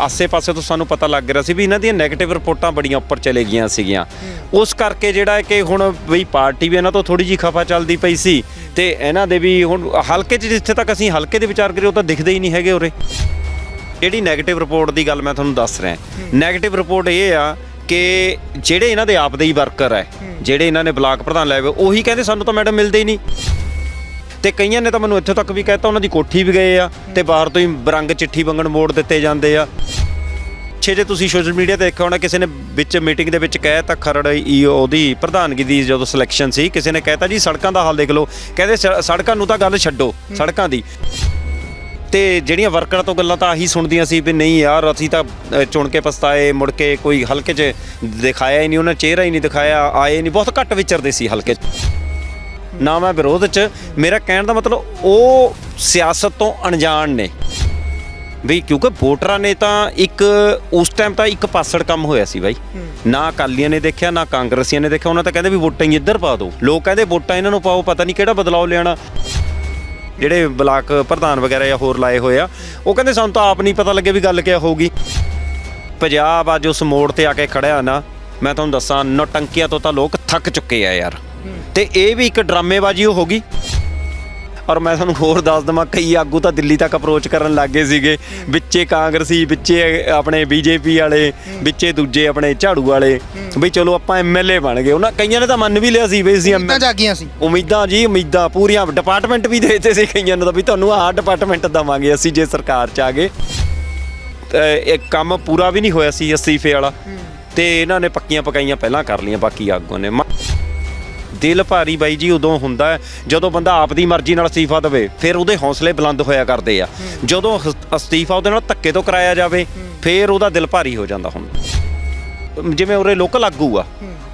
ਆਸੇ-ਪਾਸੇ ਤੋਂ ਸਾਨੂੰ ਪਤਾ ਲੱਗ ਰਿਹਾ ਸੀ ਵੀ ਇਹਨਾਂ ਦੀਆਂ 네ਗੇਟਿਵ ਰਿਪੋਰਟਾਂ ਬੜੀਆਂ ਉੱਪਰ ਚਲੇ ਗਈਆਂ ਸੀਗੀਆਂ। ਉਸ ਕਰਕੇ ਜਿਹੜਾ ਹੈ ਕਿ ਹੁਣ ਵੀ ਪਾਰਟੀ ਵੀ ਇਹਨਾਂ ਤੋਂ ਥੋੜੀ ਜੀ ਖਫਾ ਚੱਲਦੀ ਪਈ ਸੀ ਤੇ ਇਹਨਾਂ ਦੇ ਵੀ ਹੁਣ ਹਲਕੇ 'ਚ ਜਿੱਥੇ ਤੱਕ ਅਸੀਂ ਹਲਕੇ ਦੇ ਵਿਚਾਰ ਕਰੀਏ ਉਹ ਤਾਂ ਦਿਖਦੇ ਹੀ ਨਹੀਂ ਹੈਗੇ ਉਰੇ। ਜਿਹੜੀ 네ਗੇਟਿਵ ਰਿਪੋਰਟ ਦੀ ਗੱਲ ਮੈਂ ਤੁਹਾਨੂੰ ਦੱਸ ਰਿਹਾ। 네ਗੇਟਿਵ ਰਿਪੋਰਟ ਇਹ ਆ ਕਿ ਜਿਹੜੇ ਇਹਨਾਂ ਦੇ ਆਪ ਦੇ ਹੀ ਵਰਕਰ ਹੈ। ਜਿਹੜੇ ਇਹਨਾਂ ਨੇ ਬਲਾਕ ਪ੍ਰਧਾਨ ਲਾਏ ਹੋਏ ਉਹੀ ਕਹਿੰਦੇ ਸਾਨੂੰ ਤਾਂ ਮੈਡਮ ਮਿਲਦੇ ਹੀ ਨਹੀਂ। ਤੇ ਕਈਆਂ ਨੇ ਤਾਂ ਮੈਨੂੰ ਇੱਥੇ ਤੱਕ ਵੀ ਕਹਿਤਾ ਉਹਨਾਂ ਦੀ ਕੋਠੀ ਵੀ ਗਏ ਆ ਤੇ ਬਾਹਰ ਤੋਂ ਹੀ ਬਰੰਗ ਚਿੱਠੀ ਮੰਗਣ ਮੋੜ ਦਿੱਤੇ ਜਾਂਦੇ ਆ। ਛੇ ਜੇ ਤੁਸੀਂ ਸੋਸ਼ਲ ਮੀਡੀਆ ਤੇ ਦੇਖਿਆ ਹੋਣਾ ਕਿਸੇ ਨੇ ਵਿੱਚ ਮੀਟਿੰਗ ਦੇ ਵਿੱਚ ਕਹਿ ਤਾ ਖਰੜ ਈ ਉਹਦੀ ਪ੍ਰਧਾਨਗੀ ਦੀ ਜਦੋਂ ਸਿਲੈਕਸ਼ਨ ਸੀ ਕਿਸੇ ਨੇ ਕਹਿਤਾ ਜੀ ਸੜਕਾਂ ਦਾ ਹਾਲ ਦੇਖ ਲਓ। ਕਹਿੰਦੇ ਸ- ਸੜਕਾਂ ਨੂੰ ਤਾਂ ਗੱਲ ਛੱਡੋ ਸੜਕਾਂ ਦੀ। ਤੇ ਜਿਹੜੀਆਂ ਵਰਕਰਾਂ ਤੋਂ ਗੱਲਾਂ ਤਾਂ ਆਹੀ ਸੁਣਦੀਆਂ ਸੀ ਵੀ ਨਹੀਂ ਯਾਰ ਅਸੀਂ ਤਾਂ ਅ, ਚੁਣ ਕੇ ਪਛਤਾਏ ਮੁੜ ਕੇ ਕੋਈ ਹਲਕੇ 'ਚ ਦਿਖਾਇਆ ਹੀ ਨਹੀਂ ਉਹਨਾਂ ਚਿਹਰਾ ਹੀ ਨਹੀਂ ਦਿਖਾਇਆ ਆਏ ਨਹੀਂ ਬਹੁਤ ਘੱਟ ਵਿਚਰਦੇ ਸੀ ਹਲਕੇ 'ਚ। ਨਾ ਮੈਂ ਵਿਰੋਧ 'ਚ। ਮੇਰਾ ਕਹਿਣ ਦਾ ਮਤਲਬ ਉਹ ਸਿਆਸਤ ਤੋਂ ਅਣਜਾਣ ਨੇ। ਵੀ ਕਿਉਂਕਿ ਵੋਟਰਾਂ ਨੇ ਤਾਂ ਇੱਕ ਉਸ ਟਾਈਮ ਤਾਂ ਇੱਕ ਪਾਸੜ ਕੰਮ ਹੋਇਆ ਸੀ ਬਾਈ। ਨਾ ਅਕਾਲੀਆਂ ਨੇ ਦੇਖਿਆ ਨਾ ਕਾਂਗਰਸੀਆਂ ਨੇ ਦੇਖਿਆ। ਉਹਨਾਂ ਤਾਂ ਕਹਿੰਦੇ ਵੀ ਵੋਟਾਂ ਹੀ ਇੱਧਰ ਪਾ ਦਿਓ। ਲੋਕ ਕਹਿੰਦੇ ਵੋਟਾਂ ਇਹਨਾਂ ਨੂੰ ਪਾਓ ਪਤਾ ਨਹੀਂ ਕਿਹੜਾ ਬਦਲਾਅ ਲਿਆਣਾ ਜਿਹੜੇ ਬਲਾਕ ਪ੍ਰਧਾਨ ਵਗੈਰਾ ਜਾਂ ਹੋਰ ਲਾਏ ਹੋਏ ਆ ਉਹ ਕਹਿੰਦੇ ਸਾਨੂੰ ਤਾਂ ਆਪ ਨਹੀਂ ਪਤਾ ਲੱਗੇ ਵੀ ਗੱਲ ਕਿਆ ਹੋਊਗੀ। ਪੰਜਾਬ ਅੱਜ ਉਸ ਮੋੜ ਤੇ ਆ ਕੇ ਖੜਿਆ ਨਾ। ਮੈਂ ਤੁਹਾਨੂੰ ਦੱਸਾਂ ਨੌਟੰਕੀਆਂ ਤੋਂ ਤਾਂ ਲੋਕ ਥੱਕ ਚੁੱਕੇ ਆ ਯਾਰ। ਤੇ ਇਹ ਵੀ ਇੱਕ ਡਰਾਮੇਬਾਜ਼ੀ ਹੋ ਗਈ। ਔਰ ਮੈਂ ਤੁਹਾਨੂੰ ਹੋਰ ਦੱਸ ਦਵਾਂ ਕਈ ਆਗੂ ਤਾਂ ਦਿੱਲੀ ਤੱਕ ਅਪਰੋਚ ਕਰਨ ਲੱਗੇ ਸੀਗੇ। ਵਿੱਚੇ ਕਾਂਗਰਸੀ ਵਿੱਚੇ ਆਪਣੇ ਬੀਜੇਪੀ ਵਾਲੇ ਵਿੱਚੇ ਦੂਜੇ ਆਪਣੇ ਝਾੜੂ ਵਾਲੇ। ਵੀ ਚਲੋ ਆਪਾਂ ਐਮਐਲਏ ਬਣ ਗਏ। ਉਹਨਾਂ ਕਈਆਂ ਨੇ ਤਾਂ ਮੰਨ ਵੀ ਲਿਆ ਸੀ ਵੀ ਅਸੀਂ MLA ਜਾਗੀਆਂ ਸੀ। ਉਮੀਦਾਂ ਜੀ ਉਮੀਦਾਂ ਪੂਰੀਆਂ। ਡਿਪਾਰਟਮੈਂਟ ਵੀ ਦੇ ਦਿੱਤੇ ਸੀ ਕਈਆਂ ਨੂੰ ਤਾਂ ਵੀ ਤੁਹਾਨੂੰ ਆਹ ਡਿਪਾਰਟਮੈਂਟ ਦਵਾਂਗੇ ਅਸੀਂ ਜੇ ਸਰਕਾਰ ਚ ਆ ਗਏ। ਇਹ ਕੰਮ ਪੂਰਾ ਵੀ ਨਹੀਂ ਹੋਇਆ ਸੀ ਅਸਤੀਫੇ ਵਾਲਾ। ਤੇ ਇਹਨਾਂ ਨੇ ਪੱਕੀਆਂ ਪਕਾਈਆਂ ਪਹਿਲਾਂ ਕਰ ਲਈਆਂ ਬਾਕੀ ਆਗੂਆਂ ਨੇ। ਦਿਲ ਭਾਰੀ ਬਾਈ ਜੀ ਉਦੋਂ ਹੁੰਦਾ ਜਦੋਂ ਬੰਦਾ ਆਪਦੀ ਮਰਜ਼ੀ ਨਾਲ ਅਸਤੀਫਾ ਦੇਵੇ, ਫਿਰ ਉਹਦੇ ਹੌਸਲੇ ਬੁਲੰਦ ਹੋਇਆ ਕਰਦੇ ਆ। ਜਦੋਂ ਹਸ- ਅਸਤੀਫਾ ਉਹਦੇ ਨਾਲ ਧੱਕੇ ਤੋਂ ਕਰਾਇਆ ਜਾਵੇ, ਫਿਰ ਉਹਦਾ ਦਿਲ ਭਾਰੀ ਹੋ ਜਾਂਦਾ ਹੁਣ ਜਿਵੇਂ ਉਰੇ ਲੋਕਲ ਆਗੂ ਆ,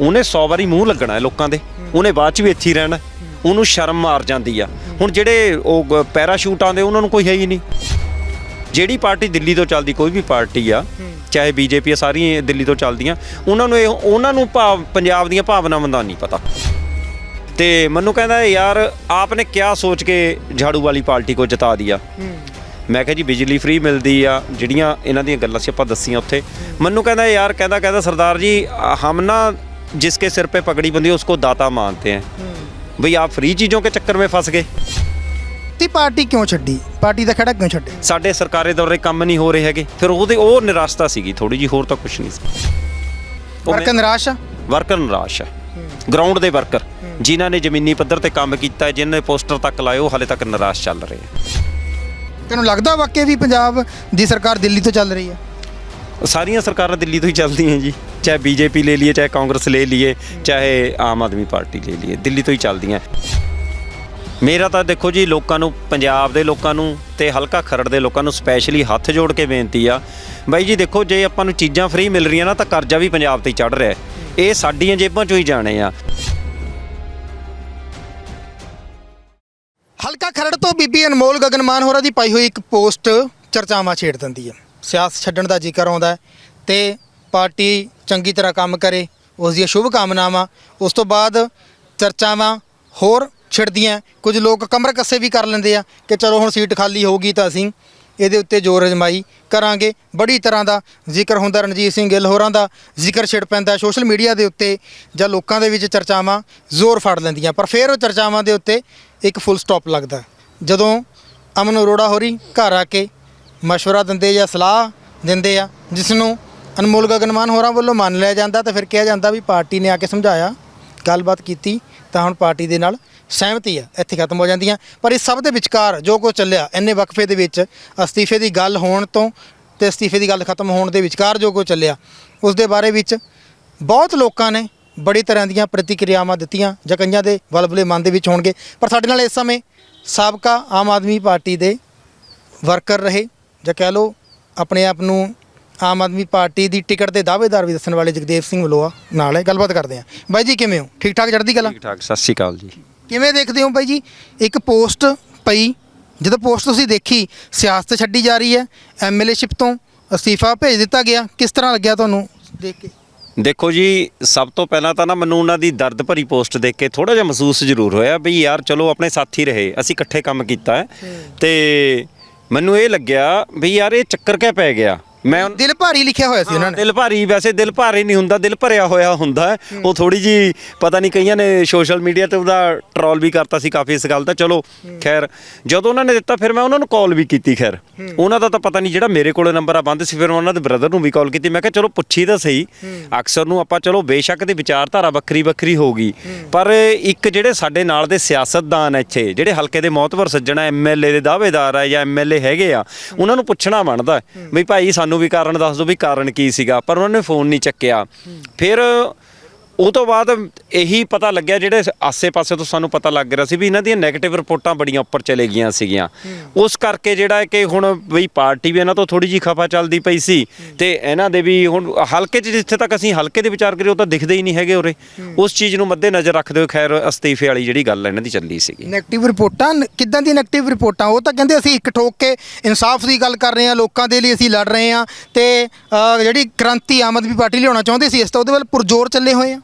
ਉਹਨੇ 100 ਵਾਰੀ ਮੂੰਹ ਲੱਗਣਾ ਲੋਕਾਂ ਦੇ, ਉਹਨੇ ਬਾਅਦ ਚ ਵੀ ਇੱਥੇ ਹੀ ਰਹਿਣਾ, ਉਹਨੂੰ ਸ਼ਰਮ ਮਾਰ ਜਾਂਦੀ ਆ। ਹੁਣ ਜਿਹੜੇ ਉਹ ਗ- ਪੈਰਾਸ਼ੂਟ ਆਉਂਦੇ ਉਹਨਾਂ ਨੂੰ ਕੋਈ ਹੈ ਹੀ ਨਹੀਂ। ਜਿਹੜੀ ਪਾਰਟੀ ਦਿੱਲੀ ਤੋਂ ਚੱਲਦੀ, ਕੋਈ ਵੀ ਪਾਰਟੀ ਆ, ਚਾਹੇ ਬੀਜੇਪੀ ਆ, ਸਾਰੀਆਂ ਦਿੱਲੀ ਤੋਂ ਚੱਲਦੀਆਂ, ਉਹਨਾਂ ਨੂੰ ਇਹ, ਉਹਨਾਂ ਨੂੰ ਭਾਵ, ਪੰਜਾਬ ਦੀਆਂ ਭਾਵਨਾਵਾਂ ਦਾ ਨਹੀਂ ਪਤਾ। ਤੇ ਮੈਨੂੰ ਕਹਿੰਦਾ ਯਾਰ ਆਪਨੇ ਕਿਆ ਸੋਚ ਕੇ ਝਾੜੂ ਵਾਲੀ ਪਾਰਟੀ ਕੋ ਜਿਤਾ ਦਿਆ ਮੈਂ ਕਿਹਾ ਜੀ ਬਿਜਲੀ ਫ੍ਰੀ ਮਿਲਦੀ ਆ ਜਿਹੜੀਆਂ ਇਹਨਾਂ ਦੀਆਂ ਗੱਲਾਂ ਸੀ ਆਪਾਂ ਦੱਸੀਆਂ ਉੱਥੇ ਮੈਨੂੰ ਕਹਿੰਦਾ ਯਾਰ ਕਹਿੰਦਾ ਕਹਿੰਦਾ ਸਰਦਾਰ ਜੀ ਹਮ ਨਾ जिसके सिर पे पगड़ी बंधी है उसको दाता मानते हैं भई आप फ्री चीज़ों के चक्कर में फंस गए ਤੀ ਪਾਰਟੀ ਕਿਉਂ ਛੱਡੀ ਪਾਰਟੀ ਦਾ ਖੜਾ ਕਿਉਂ ਛੱਡੇ ਸਾਡੇ ਸਰਕਾਰੇ ਦੌਰੇ ਕੰਮ ਨਹੀਂ ਹੋ ਰਹੇ ਹੈਗੇ ਫਿਰ ਉਹਦੇ ਉਹ ਨਿਰਾਸ਼ਤਾ ਸੀਗੀ ਥੋੜੀ ਜੀ ਹੋਰ ਤਾਂ ਕੁਝ ਨਹੀਂ ਸੀ ਉਹ ਵਰਕਰ ਨਿਰਾਸ਼ ਆ ਵਰਕਰ ਨਿਰਾਸ਼ ਹੈ ਗਰਾਊਂਡ ਦੇ ਵਰਕਰ ਜਿਨ੍ਹਾਂ ਨੇ ਜ਼ਮੀਨੀ ਪੱਧਰ ਤੇ ਕੰਮ ਕੀਤਾ ਜਿਨ੍ਹਾਂ ਨੇ ਪੋਸਟਰ ਤੱਕ ਲਾਏ ਉਹ ਹਾਲੇ ਤੱਕ ਨਿਰਾਸ਼ ਚੱਲ ਰਹੇ ਆ। ਤੈਨੂੰ ਲੱਗਦਾ ਵਾਕਿਆ ਵੀ ਪੰਜਾਬ ਦੀ ਸਰਕਾਰ ਦਿੱਲੀ ਤੋਂ ਚੱਲ ਰਹੀ ਹੈ? ਸਾਰੀਆਂ ਸਰਕਾਰਾਂ ਦਿੱਲੀ ਤੋਂ ਹੀ ਚੱਲਦੀਆਂ ਜੀ। ਚਾਹੇ ਬੀਜੇਪੀ ਲੈ ਲਈਏ ਚਾਹੇ ਕਾਂਗਰਸ ਲੈ ਲਈਏ ਚਾਹੇ ਆਮ ਆਦਮੀ ਪਾਰਟੀ ਲੈ ਲਈਏ ਦਿੱਲੀ ਤੋਂ ਹੀ ਚੱਲਦੀਆਂ। ਮੇਰਾ ਤਾਂ ਦੇਖੋ ਜੀ ਲੋਕਾਂ ਨੂੰ ਪੰਜਾਬ ਦੇ ਲੋਕਾਂ ਨੂੰ ਤੇ ਹਲਕਾ ਖਰੜ ਦੇ ਲੋਕਾਂ ਨੂੰ ਸਪੈਸ਼ਲੀ ਹੱਥ ਜੋੜ ਕੇ ਬੇਨਤੀ ਆ। ਬਾਈ ਜੀ ਦੇਖੋ ਜੇ ਆਪਾਂ ਨੂੰ ਚੀਜ਼ਾਂ ਫ੍ਰੀ ਮਿਲ ਰਹੀਆਂ ਨਾ ਤਾਂ ਕਰਜ਼ਾ ਵੀ ਪੰਜਾਬ ਤੇ ਚੜ ਰਿਹਾ। ਇਹ ਸਾਡੀਆਂ ਜੇਬਾਂ ਚੋਂ ਹੀ ਜਾਣੇ ਆ। ਬੀਬੀ ਅਨਮੋਲ ਗਗਨਮਾਨ ਹੋਰਾਂ ਦੀ ਪਾਈ ਹੋਈ ਇੱਕ ਪੋਸਟ ਚਰਚਾਵਾਂ ਛੇੜ ਦਿੰਦੀ ਹੈ। ਸਿਆਸਤ ਛੱਡਣ ਦਾ ਜ਼ਿਕਰ ਆਉਂਦਾ ਹੈ ਤੇ ਪਾਰਟੀ ਚੰਗੀ ਤਰ੍ਹਾਂ ਕੰਮ ਕਰੇ, ਉਸ ਦੀਆਂ ਸ਼ੁਭ ਕਾਮਨਾਵਾਂ, ਉਸ ਤੋਂ ਬਾਅਦ ਚਰਚਾਵਾਂ ਹੋਰ ਛਿੜਦੀਆਂ ਕੁਝ ਲੋਕ ਕਮਰ ਕੱਸੇ ਵੀ ਕਰ ਲੈਂਦੇ ਆ ਕਿ ਚਲੋ ਹੁਣ ਸੀਟ ਖਾਲੀ ਹੋਊਗੀ ਤਾਂ ਅਸੀਂ ਇਹਦੇ ਉੱਤੇ ਜ਼ੋਰ ਅਜਮਾਈ ਕਰਾਂਗੇ। ਬੜੀ ਤਰ੍ਹਾਂ ਦਾ ਜ਼ਿਕਰ ਹੁੰਦਾ, ਰਣਜੀਤ ਸਿੰਘ ਗਿੱਲ ਹੋਰਾਂ ਦਾ ਜ਼ਿਕਰ ਛਿੜ ਪੈਂਦਾ ਸੋਸ਼ਲ ਮੀਡੀਆ ਦੇ ਉੱਤੇ ਜਾਂ ਲੋਕਾਂ ਦੇ ਵਿੱਚ ਚਰਚਾਵਾਂ ਜ਼ੋਰ ਫੜ ਲੈਂਦੀਆਂ, ਪਰ ਫਿਰ ਉਹ ਚਰਚਾਵਾਂ ਦੇ ਉੱਤੇ ਇੱਕ ਫੁੱਲ ਸਟਾਪ ਲੱਗਦਾ ਜਦੋਂ ਅਮਨ ਅਰੋੜਾ ਹੋਰੀ ਘਰ ਆ ਕੇ ਮਸ਼ਵਰਾ ਦਿੰਦੇ ਜਾਂ ਸਲਾਹ ਦਿੰਦੇ ਆ ਜਿਸ ਨੂੰ ਅਨਮੋਲ ਗਗਨਮਾਨ ਹੋਰਾਂ ਵੱਲੋਂ ਮੰਨ ਲਿਆ ਜਾਂਦਾ ਤਾਂ ਫਿਰ ਕਿਹਾ ਜਾਂਦਾ ਵੀ ਪਾਰਟੀ ਨੇ ਆ ਕੇ ਸਮਝਾਇਆ, ਗੱਲਬਾਤ ਕੀਤੀ ਤਾਂ ਹੁਣ ਪਾਰਟੀ ਦੇ ਨਾਲ ਸਹਿਮਤੀ ਆ, ਇੱਥੇ ਖਤਮ ਹੋ ਜਾਂਦੀਆਂ। ਪਰ ਇਸ ਸਭ ਦੇ ਵਿਚਕਾਰ ਜੋ ਕੁਝ ਚੱਲਿਆ, ਇੰਨੇ ਵਕਫੇ ਦੇ ਵਿੱਚ ਅਸਤੀਫੇ ਦੀ ਗੱਲ ਹੋਣ ਤੋਂ ਤੇ ਅਸਤੀਫੇ ਦੀ ਗੱਲ ਖਤਮ ਹੋਣ ਦੇ ਵਿਚਕਾਰ ਜੋ ਕੁਝ ਚੱਲਿਆ ਉਸ ਦੇ ਬਾਰੇ ਵਿੱਚ ਬਹੁਤ ਲੋਕਾਂ ਨੇ ਬੜੀ ਤਰ੍ਹਾਂ ਦੀਆਂ ਪ੍ਰਤੀਕਿਰਿਆਵਾਂ ਦਿੱਤੀਆਂ, ਜਾਂ ਕਈਆਂ ਦੇ ਵਲਵਲੇ ਮਨ ਦੇ ਵਿੱਚ ਹੋਣਗੇ। ਪਰ ਸਾਡੇ ਨਾਲ ਇਸ ਸਮੇਂ ਸਾਬਕਾ ਆਮ ਆਦਮੀ ਪਾਰਟੀ ਦੇ ਵਰਕਰ ਰਹੇ। ਜਾਂ ਕਹਿ ਲਓ ਆਪਣੇ ਆਪ ਨੂੰ ਆਮ ਆਦਮੀ ਪਾਰਟੀ ਦੀ ਟਿਕਟ ਦੇ ਦਾਅਵੇਦਾਰ ਵੀ ਦੱਸਣ ਵਾਲੇ ਜਗਦੇਵ ਸਿੰਘ ਮਲੋਆ ਨਾਲ ਹੈ। ਗੱਲਬਾਤ ਕਰਦੇ ਹਾਂ। ਬਾਈ ਜੀ ਕਿਵੇਂ ਹੋ? ਠੀਕ ਠਾਕ ਚੜ੍ਹਦੀ ਕਲਾ? ਠੀਕ ਠਾਕ ਸਤਿ ਸ਼੍ਰੀ ਅਕਾਲ ਜੀ। ਕਿਵੇਂ ਦੇਖਦੇ ਹੋ ਬਾਈ ਜੀ? ਇੱਕ ਪੋਸਟ ਪਈ ਜਦੋਂ ਪੋਸਟ ਤੁਸੀਂ ਦੇਖੀ ਸਿਆਸਤ ਛੱਡੀ ਜਾ ਰਹੀ ਹੈ। ਐਮਐਲਏਸ਼ਿਪ ਤੋਂ ਅਸਤੀਫਾ ਭੇਜ ਦਿੱਤਾ ਗਿਆ। ਕਿਸ ਤਰ੍ਹਾਂ ਲੱਗਿਆ ਤੁਹਾਨੂੰ ਦੇਖ ਕੇ? ਦੇਖੋ ਜੀ ਸਭ ਤੋਂ ਪਹਿਲਾਂ ਤਾਂ ਨਾ ਮੈਨੂੰ ਉਹਨਾਂ ਦੀ ਦਰਦ ਭਰੀ ਪੋਸਟ ਦੇਖ ਕੇ ਥੋੜਾ ਜਿਹਾ ਮਹਿਸੂਸ ਜ਼ਰੂਰ ਹੋਇਆ ਵੀ ਯਾਰ ਚਲੋ ਆਪਣੇ ਸਾਥੀ ਰਹੇ ਅਸੀਂ ਇਕੱਠੇ ਕੰਮ ਕੀਤਾ ਹੈ। ਤੇ ਮੈਨੂੰ ਇਹ ਲੱਗਿਆ ਵੀ ਯਾਰ ਇਹ ਚੱਕਰ ਕਿਆ ਪੈ ਗਿਆ? ਮੈਂ ਉਨ- ਦਿਲ ਭਾਰੀ ਲਿਖਿਆ ਹੋਇਆ ਸੀ ਉਹਨਾਂ ਨੇ। ਦਿਲ ਭਾਰੀ ਵੈਸੇ ਦਿਲ ਭਾਰੀ ਨਹੀਂ ਹੁੰਦਾ ਦਿਲ ਭਰਿਆ ਹੋਇਆ ਹੁੰਦਾ ਹੈ। ਉਹ ਥੋੜੀ ਜੀ ਪਤਾ ਨਹੀਂ ਕਈਆਂ ਨੇ ਸੋਸ਼ਲ ਮੀਡੀਆ ਤੇ ਉਹਦਾ ਟਰੋਲ ਵੀ ਕਰਤਾ ਸੀ ਕਾਫੀ ਇਸ ਗੱਲ ਦਾ। ਚਲੋ ਖੈਰ ਜਦੋਂ ਉਹਨਾਂ ਨੇ ਦਿੱਤਾ ਫਿਰ ਮੈਂ ਉਹਨਾਂ ਨੂੰ ਕਾਲ ਵੀ ਕੀਤੀ ਖੈਰ। ਉਹਨਾਂ ਦਾ ਤਾਂ ਪਤਾ ਨਹੀਂ ਜਿਹੜਾ ਮੇਰੇ ਕੋਲੇ ਨੰਬਰ ਆ ਬੰਦ ਸੀ ਫਿਰ ਮੈਂ ਉਹਨਾਂ ਦੇ ਬ੍ਰਦਰ ਨੂੰ ਵੀ ਕਾਲ ਕੀਤੀ। ਮੈਂ ਕਿਹਾ ਚਲੋ ਪੁੱਛੀ ਤਾਂ ਸਹੀ। ਅਕਸਰ ਨੂੰ ਆਪਾਂ ਚਲੋ ਬੇਸ਼ੱਕ ਦੀ ਵਿਚਾਰਧਾਰਾ ਵੱਖਰੀ ਵੱਖਰੀ ਹੋਗੀ ਪਰ ਇੱਕ ਜਿਹੜੇ ਸਾਡੇ ਨਾਲ ਦੇ ਸਿਆਸਤਦਾਨ ਆ ਇੱਥੇ ਜਿਹੜੇ ਹਲਕੇ ਦੇ ਮੌਤਵਰ ਸੱਜਣਾ ਐਮਐਲਏ ਦੇ ਦਾਅਵੇਦਾਰ ਆ ਜਾਂ ਐਮਐਲਏ ਹੈਗੇ ਆ ਉਹਨਾਂ ਨੂੰ ਪੁੱਛਣਾ ਬਣਦਾ ਹੈ। ਵੀ ਭਾਈ ਸਾਨੂੰ ਵੀ ਕਾਰਨ ਦੱਸ ਦਿਓ ਵੀ ਕਾਰਨ ਕੀ ਸੀਗਾ ਪਰ ਉਹਨਾਂ ਨੇ ਫੋਨ ਨਹੀਂ ਚੱਕਿਆ। ਫਿਰ ਉਹ ਤੋਂ ਬਾਅਦ ਇਹੀ ਪਤਾ ਲੱਗਿਆ ਜਿਹੜੇ ਆਸੇ-ਪਾਸੇ ਤੋਂ ਸਾਨੂੰ ਪਤਾ ਲੱਗ ਰਿਹਾ ਸੀ ਵੀ ਇਹਨਾਂ ਦੀਆਂ 네ਗੇਟਿਵ ਰਿਪੋਰਟਾਂ ਬੜੀਆਂ ਉੱਪਰ ਚਲੇ ਗਈਆਂ ਸੀਗੀਆਂ। ਉਸ ਕਰਕੇ ਜਿਹੜਾ ਕਿ ਹੁਣ ਬਈ ਪਾਰਟੀ ਵੀ ਇਹਨਾਂ ਤੋਂ ਥੋੜੀ ਜੀ ਖਫਾ ਚੱਲਦੀ ਪਈ ਸੀ ਤੇ ਇਹਨਾਂ ਦੇ ਵੀ ਹੁਣ ਹਲਕੇ 'ਚ ਜਿੱਥੇ ਤੱਕ ਅਸੀਂ ਹਲਕੇ ਦੇ ਵਿਚਾਰ ਕਰੀਏ ਉਹ ਤਾਂ ਦਿਖਦੇ ਹੀ ਨਹੀਂ ਹੈਗੇ ਉਰੇ। ਉਸ ਚੀਜ਼ ਨੂੰ ਮੱਦੇ ਨਜ਼ਰ ਰੱਖਦੇ ਹੋਏ ਖੈਰ ਅਸਤੀਫੇ ਵਾਲੀ ਜਿਹੜੀ ਗੱਲ ਇਹਨਾਂ ਦੀ ਚੱਲੀ ਸੀਗੀ। ਨੈਗੇਟਿਵ ਰਿਪੋਰਟਾਂ ਕਿੱਦਾਂ ਦੀ ਨੈਗੇਟਿਵ ਰਿਪੋਰਟਾਂ? ਉਹ ਤਾਂ ਕਹਿੰਦੇ ਅਸੀਂ ਇੱਕ ਠੋਕ ਕੇ ਇਨਸਾਫ ਦੀ ਗੱਲ ਕਰ ਰਹੇ ਹਾਂ ਲੋਕਾਂ ਦੇ ਲਈ ਅਸੀਂ ਲੜ ਰਹੇ ਹਾਂ ਤੇ ਜਿਹੜੀ ਕ੍ਰਾਂਤੀ ਆਮ ਆਦਮੀ ਪਾਰਟੀ ਲਿਆਉਣਾ ਚਾਹੁੰਦੇ ਸੀ ਇਸ ਤੋਂ ਉਹਦੇ ਵੱਲ ਪੁਰਜ਼ੋਰ ਚੱਲੇ ਹੋਏ ਆ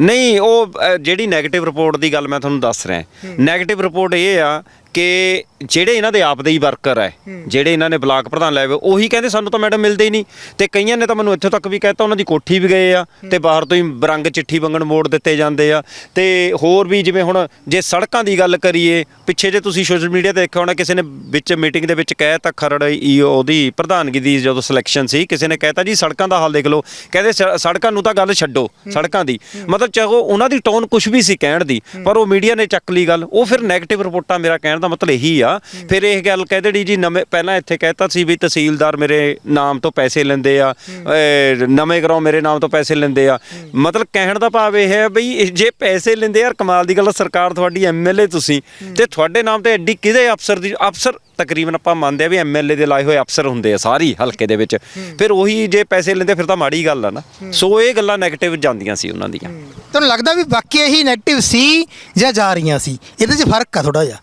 ਨਹੀਂ ਉਹ ਅ, ਜਿਹੜੀ 네ਗੇਟਿਵ ਰਿਪੋਰਟ ਦੀ ਗੱਲ ਮੈਂ ਤੁਹਾਨੂੰ ਦੱਸ ਰਿਹਾ। 네ਗੇਟਿਵ ਰਿਪੋਰਟ ਇਹ ਆ ਕਿ ਜਿਹੜੇ ਇਹਨਾਂ ਦੇ ਆਪ ਦੇ ਹੀ ਵਰਕਰ ਹੈ ਜਿਹੜੇ ਇਹਨਾਂ ਨੇ ਬਲਾਕ ਪ੍ਰਧਾਨ ਲੈ ਹੋਏ ਉਹੀ ਕਹਿੰਦੇ ਸਾਨੂੰ ਤਾਂ ਮੈਡਮ ਮਿਲਦੇ ਹੀ ਨਹੀਂ। ਤੇ ਕਈਆਂ ਨੇ ਤਾਂ ਮੈਨੂੰ ਇੱਥੇ ਤੱਕ ਵੀ ਕਹਿਤਾ ਉਹਨਾਂ ਦੀ ਕੋਠੀ ਵੀ ਗਏ ਆ ਤੇ ਬਾਹਰ ਤੋਂ ਹੀ ਬਰੰਗ ਚਿੱਠੀ ਵੰਗਣ ਮੋੜ ਦਿੱਤੇ ਜਾਂਦੇ ਆ। ਤੇ ਹੋਰ ਵੀ ਜਿਵੇਂ ਹੁਣ ਜੇ ਸੜਕਾਂ ਦੀ ਗੱਲ ਕਰੀਏ ਪਿੱਛੇ ਜੇ ਤੁਸੀਂ ਸੋਸ਼ਲ ਮੀਡੀਆ ਤੇ ਦੇਖਿਆ ਹੋਣਾ ਕਿਸੇ ਨੇ ਵਿੱਚ ਮੀਟਿੰਗ ਦੇ ਵਿੱਚ ਕਹਿਤਾ ਖਰੜ ਈ ਉਹਦੀ ਪ੍ਰਧਾਨਗੀ ਦੀ ਜਦੋਂ ਸਿਲੈਕਸ਼ਨ ਸੀ ਕਿਸੇ ਨੇ ਕਹਿਤਾ ਜੀ ਸੜਕਾਂ ਦਾ ਹਾਲ ਦੇਖ ਲਓ। ਕਹਿੰਦੇ ਸੜਕਾਂ ਨੂੰ ਤਾਂ ਗੱਲ ਛੱਡੋ ਸੜਕਾਂ ਦੀ। ਮਤਲਬ ਚਾਹੋ ਉਹਨਾਂ ਦੀ ਟੋਨ ਕੁਝ ਵੀ ਸੀ ਕਹਿਣ ਦੀ ਪਰ ਉਹ ਮੀਡੀਆ ਨੇ ਚੱਕ ਲਈ ਗੱਲ। ਉਹ ਫਿਰ 네ਗੇਟਿਵ ਰਿਪੋਰਟਾਂ ਮੇਰਾ ਕਹਿਣ ਦਾ ਮਤਲਬ ਇਹੀ ਆ। ਫਿਰ ਇਹ ਗੱਲ ਕਹਿ ਦੇਣੀ ਜੀ ਨਵੇਂ ਪਹਿਲਾਂ ਇੱਥੇ ਕਹਿਤਾ ਸੀ ਵੀ ਤਹਿਸੀਲਦਾਰ ਮੇਰੇ ਨਾਮ ਤੋਂ ਪੈਸੇ ਲੈਂਦੇ ਆ ਅਹ ਨਵੇਂ ਗਰਾਉਂ ਮੇਰੇ ਨਾਮ ਤੋਂ ਪੈਸੇ ਲੈਂਦੇ ਆ। ਮਤਲਬ ਕਹਿਣ ਦਾ ਭਾਵ ਇਹ ਹੈ ਬਈ ਇਹ ਜੇ ਪੈਸੇ ਲੈਂਦੇ ਯਾਰ ਕਮਾਲ ਦੀ ਗੱਲ ਆ, ਸਰਕਾਰ ਤੁਹਾਡੀ ਐਮਐਲਏ ਤੁਸੀਂ। ਤੇ ਤੁਹਾਡੇ ਨਾਮ ਤੇ ਐਡੀ ਕਿਹਦੇ ਅਫਸਰ ਦੀ ਅਫਸਰ ਤਕਰੀਬਨ ਆਪਾਂ ਮੰਨਦੇ ਆ ਵੀ ਐਮਐਲਏ ਦੇ ਲਾਏ ਹੋਏ ਅਫਸਰ ਹੁੰਦੇ ਆ ਸਾਰੀ ਹਲਕੇ ਦੇ ਵਿੱਚ। ਫਿਰ ਉਹੀ ਜੇ ਪੈਸੇ ਲੈਂਦੇ ਫਿਰ ਤਾਂ ਮਾੜੀ ਗੱਲ ਆ ਨਾ। ਸੋ ਇਹ ਗੱਲਾਂ 네ਗੇਟਿਵ ਜਾਂਦੀਆਂ ਸੀ ਉਹਨਾਂ ਦੀਆਂ। ਤੁਹਾਨੂੰ ਲੱਗਦਾ ਵੀ ਵਾਕਿਆ ਹੀ ਨੈਗੇਟਿਵ ਸੀ ਜਾਂ ਜਾ ਰਹੀਆਂ ਸੀ? ਇਹਦੇ 'ਚ ਫ਼ਰਕ ਆ ਥੋੜਾ ਜਿਹਾ।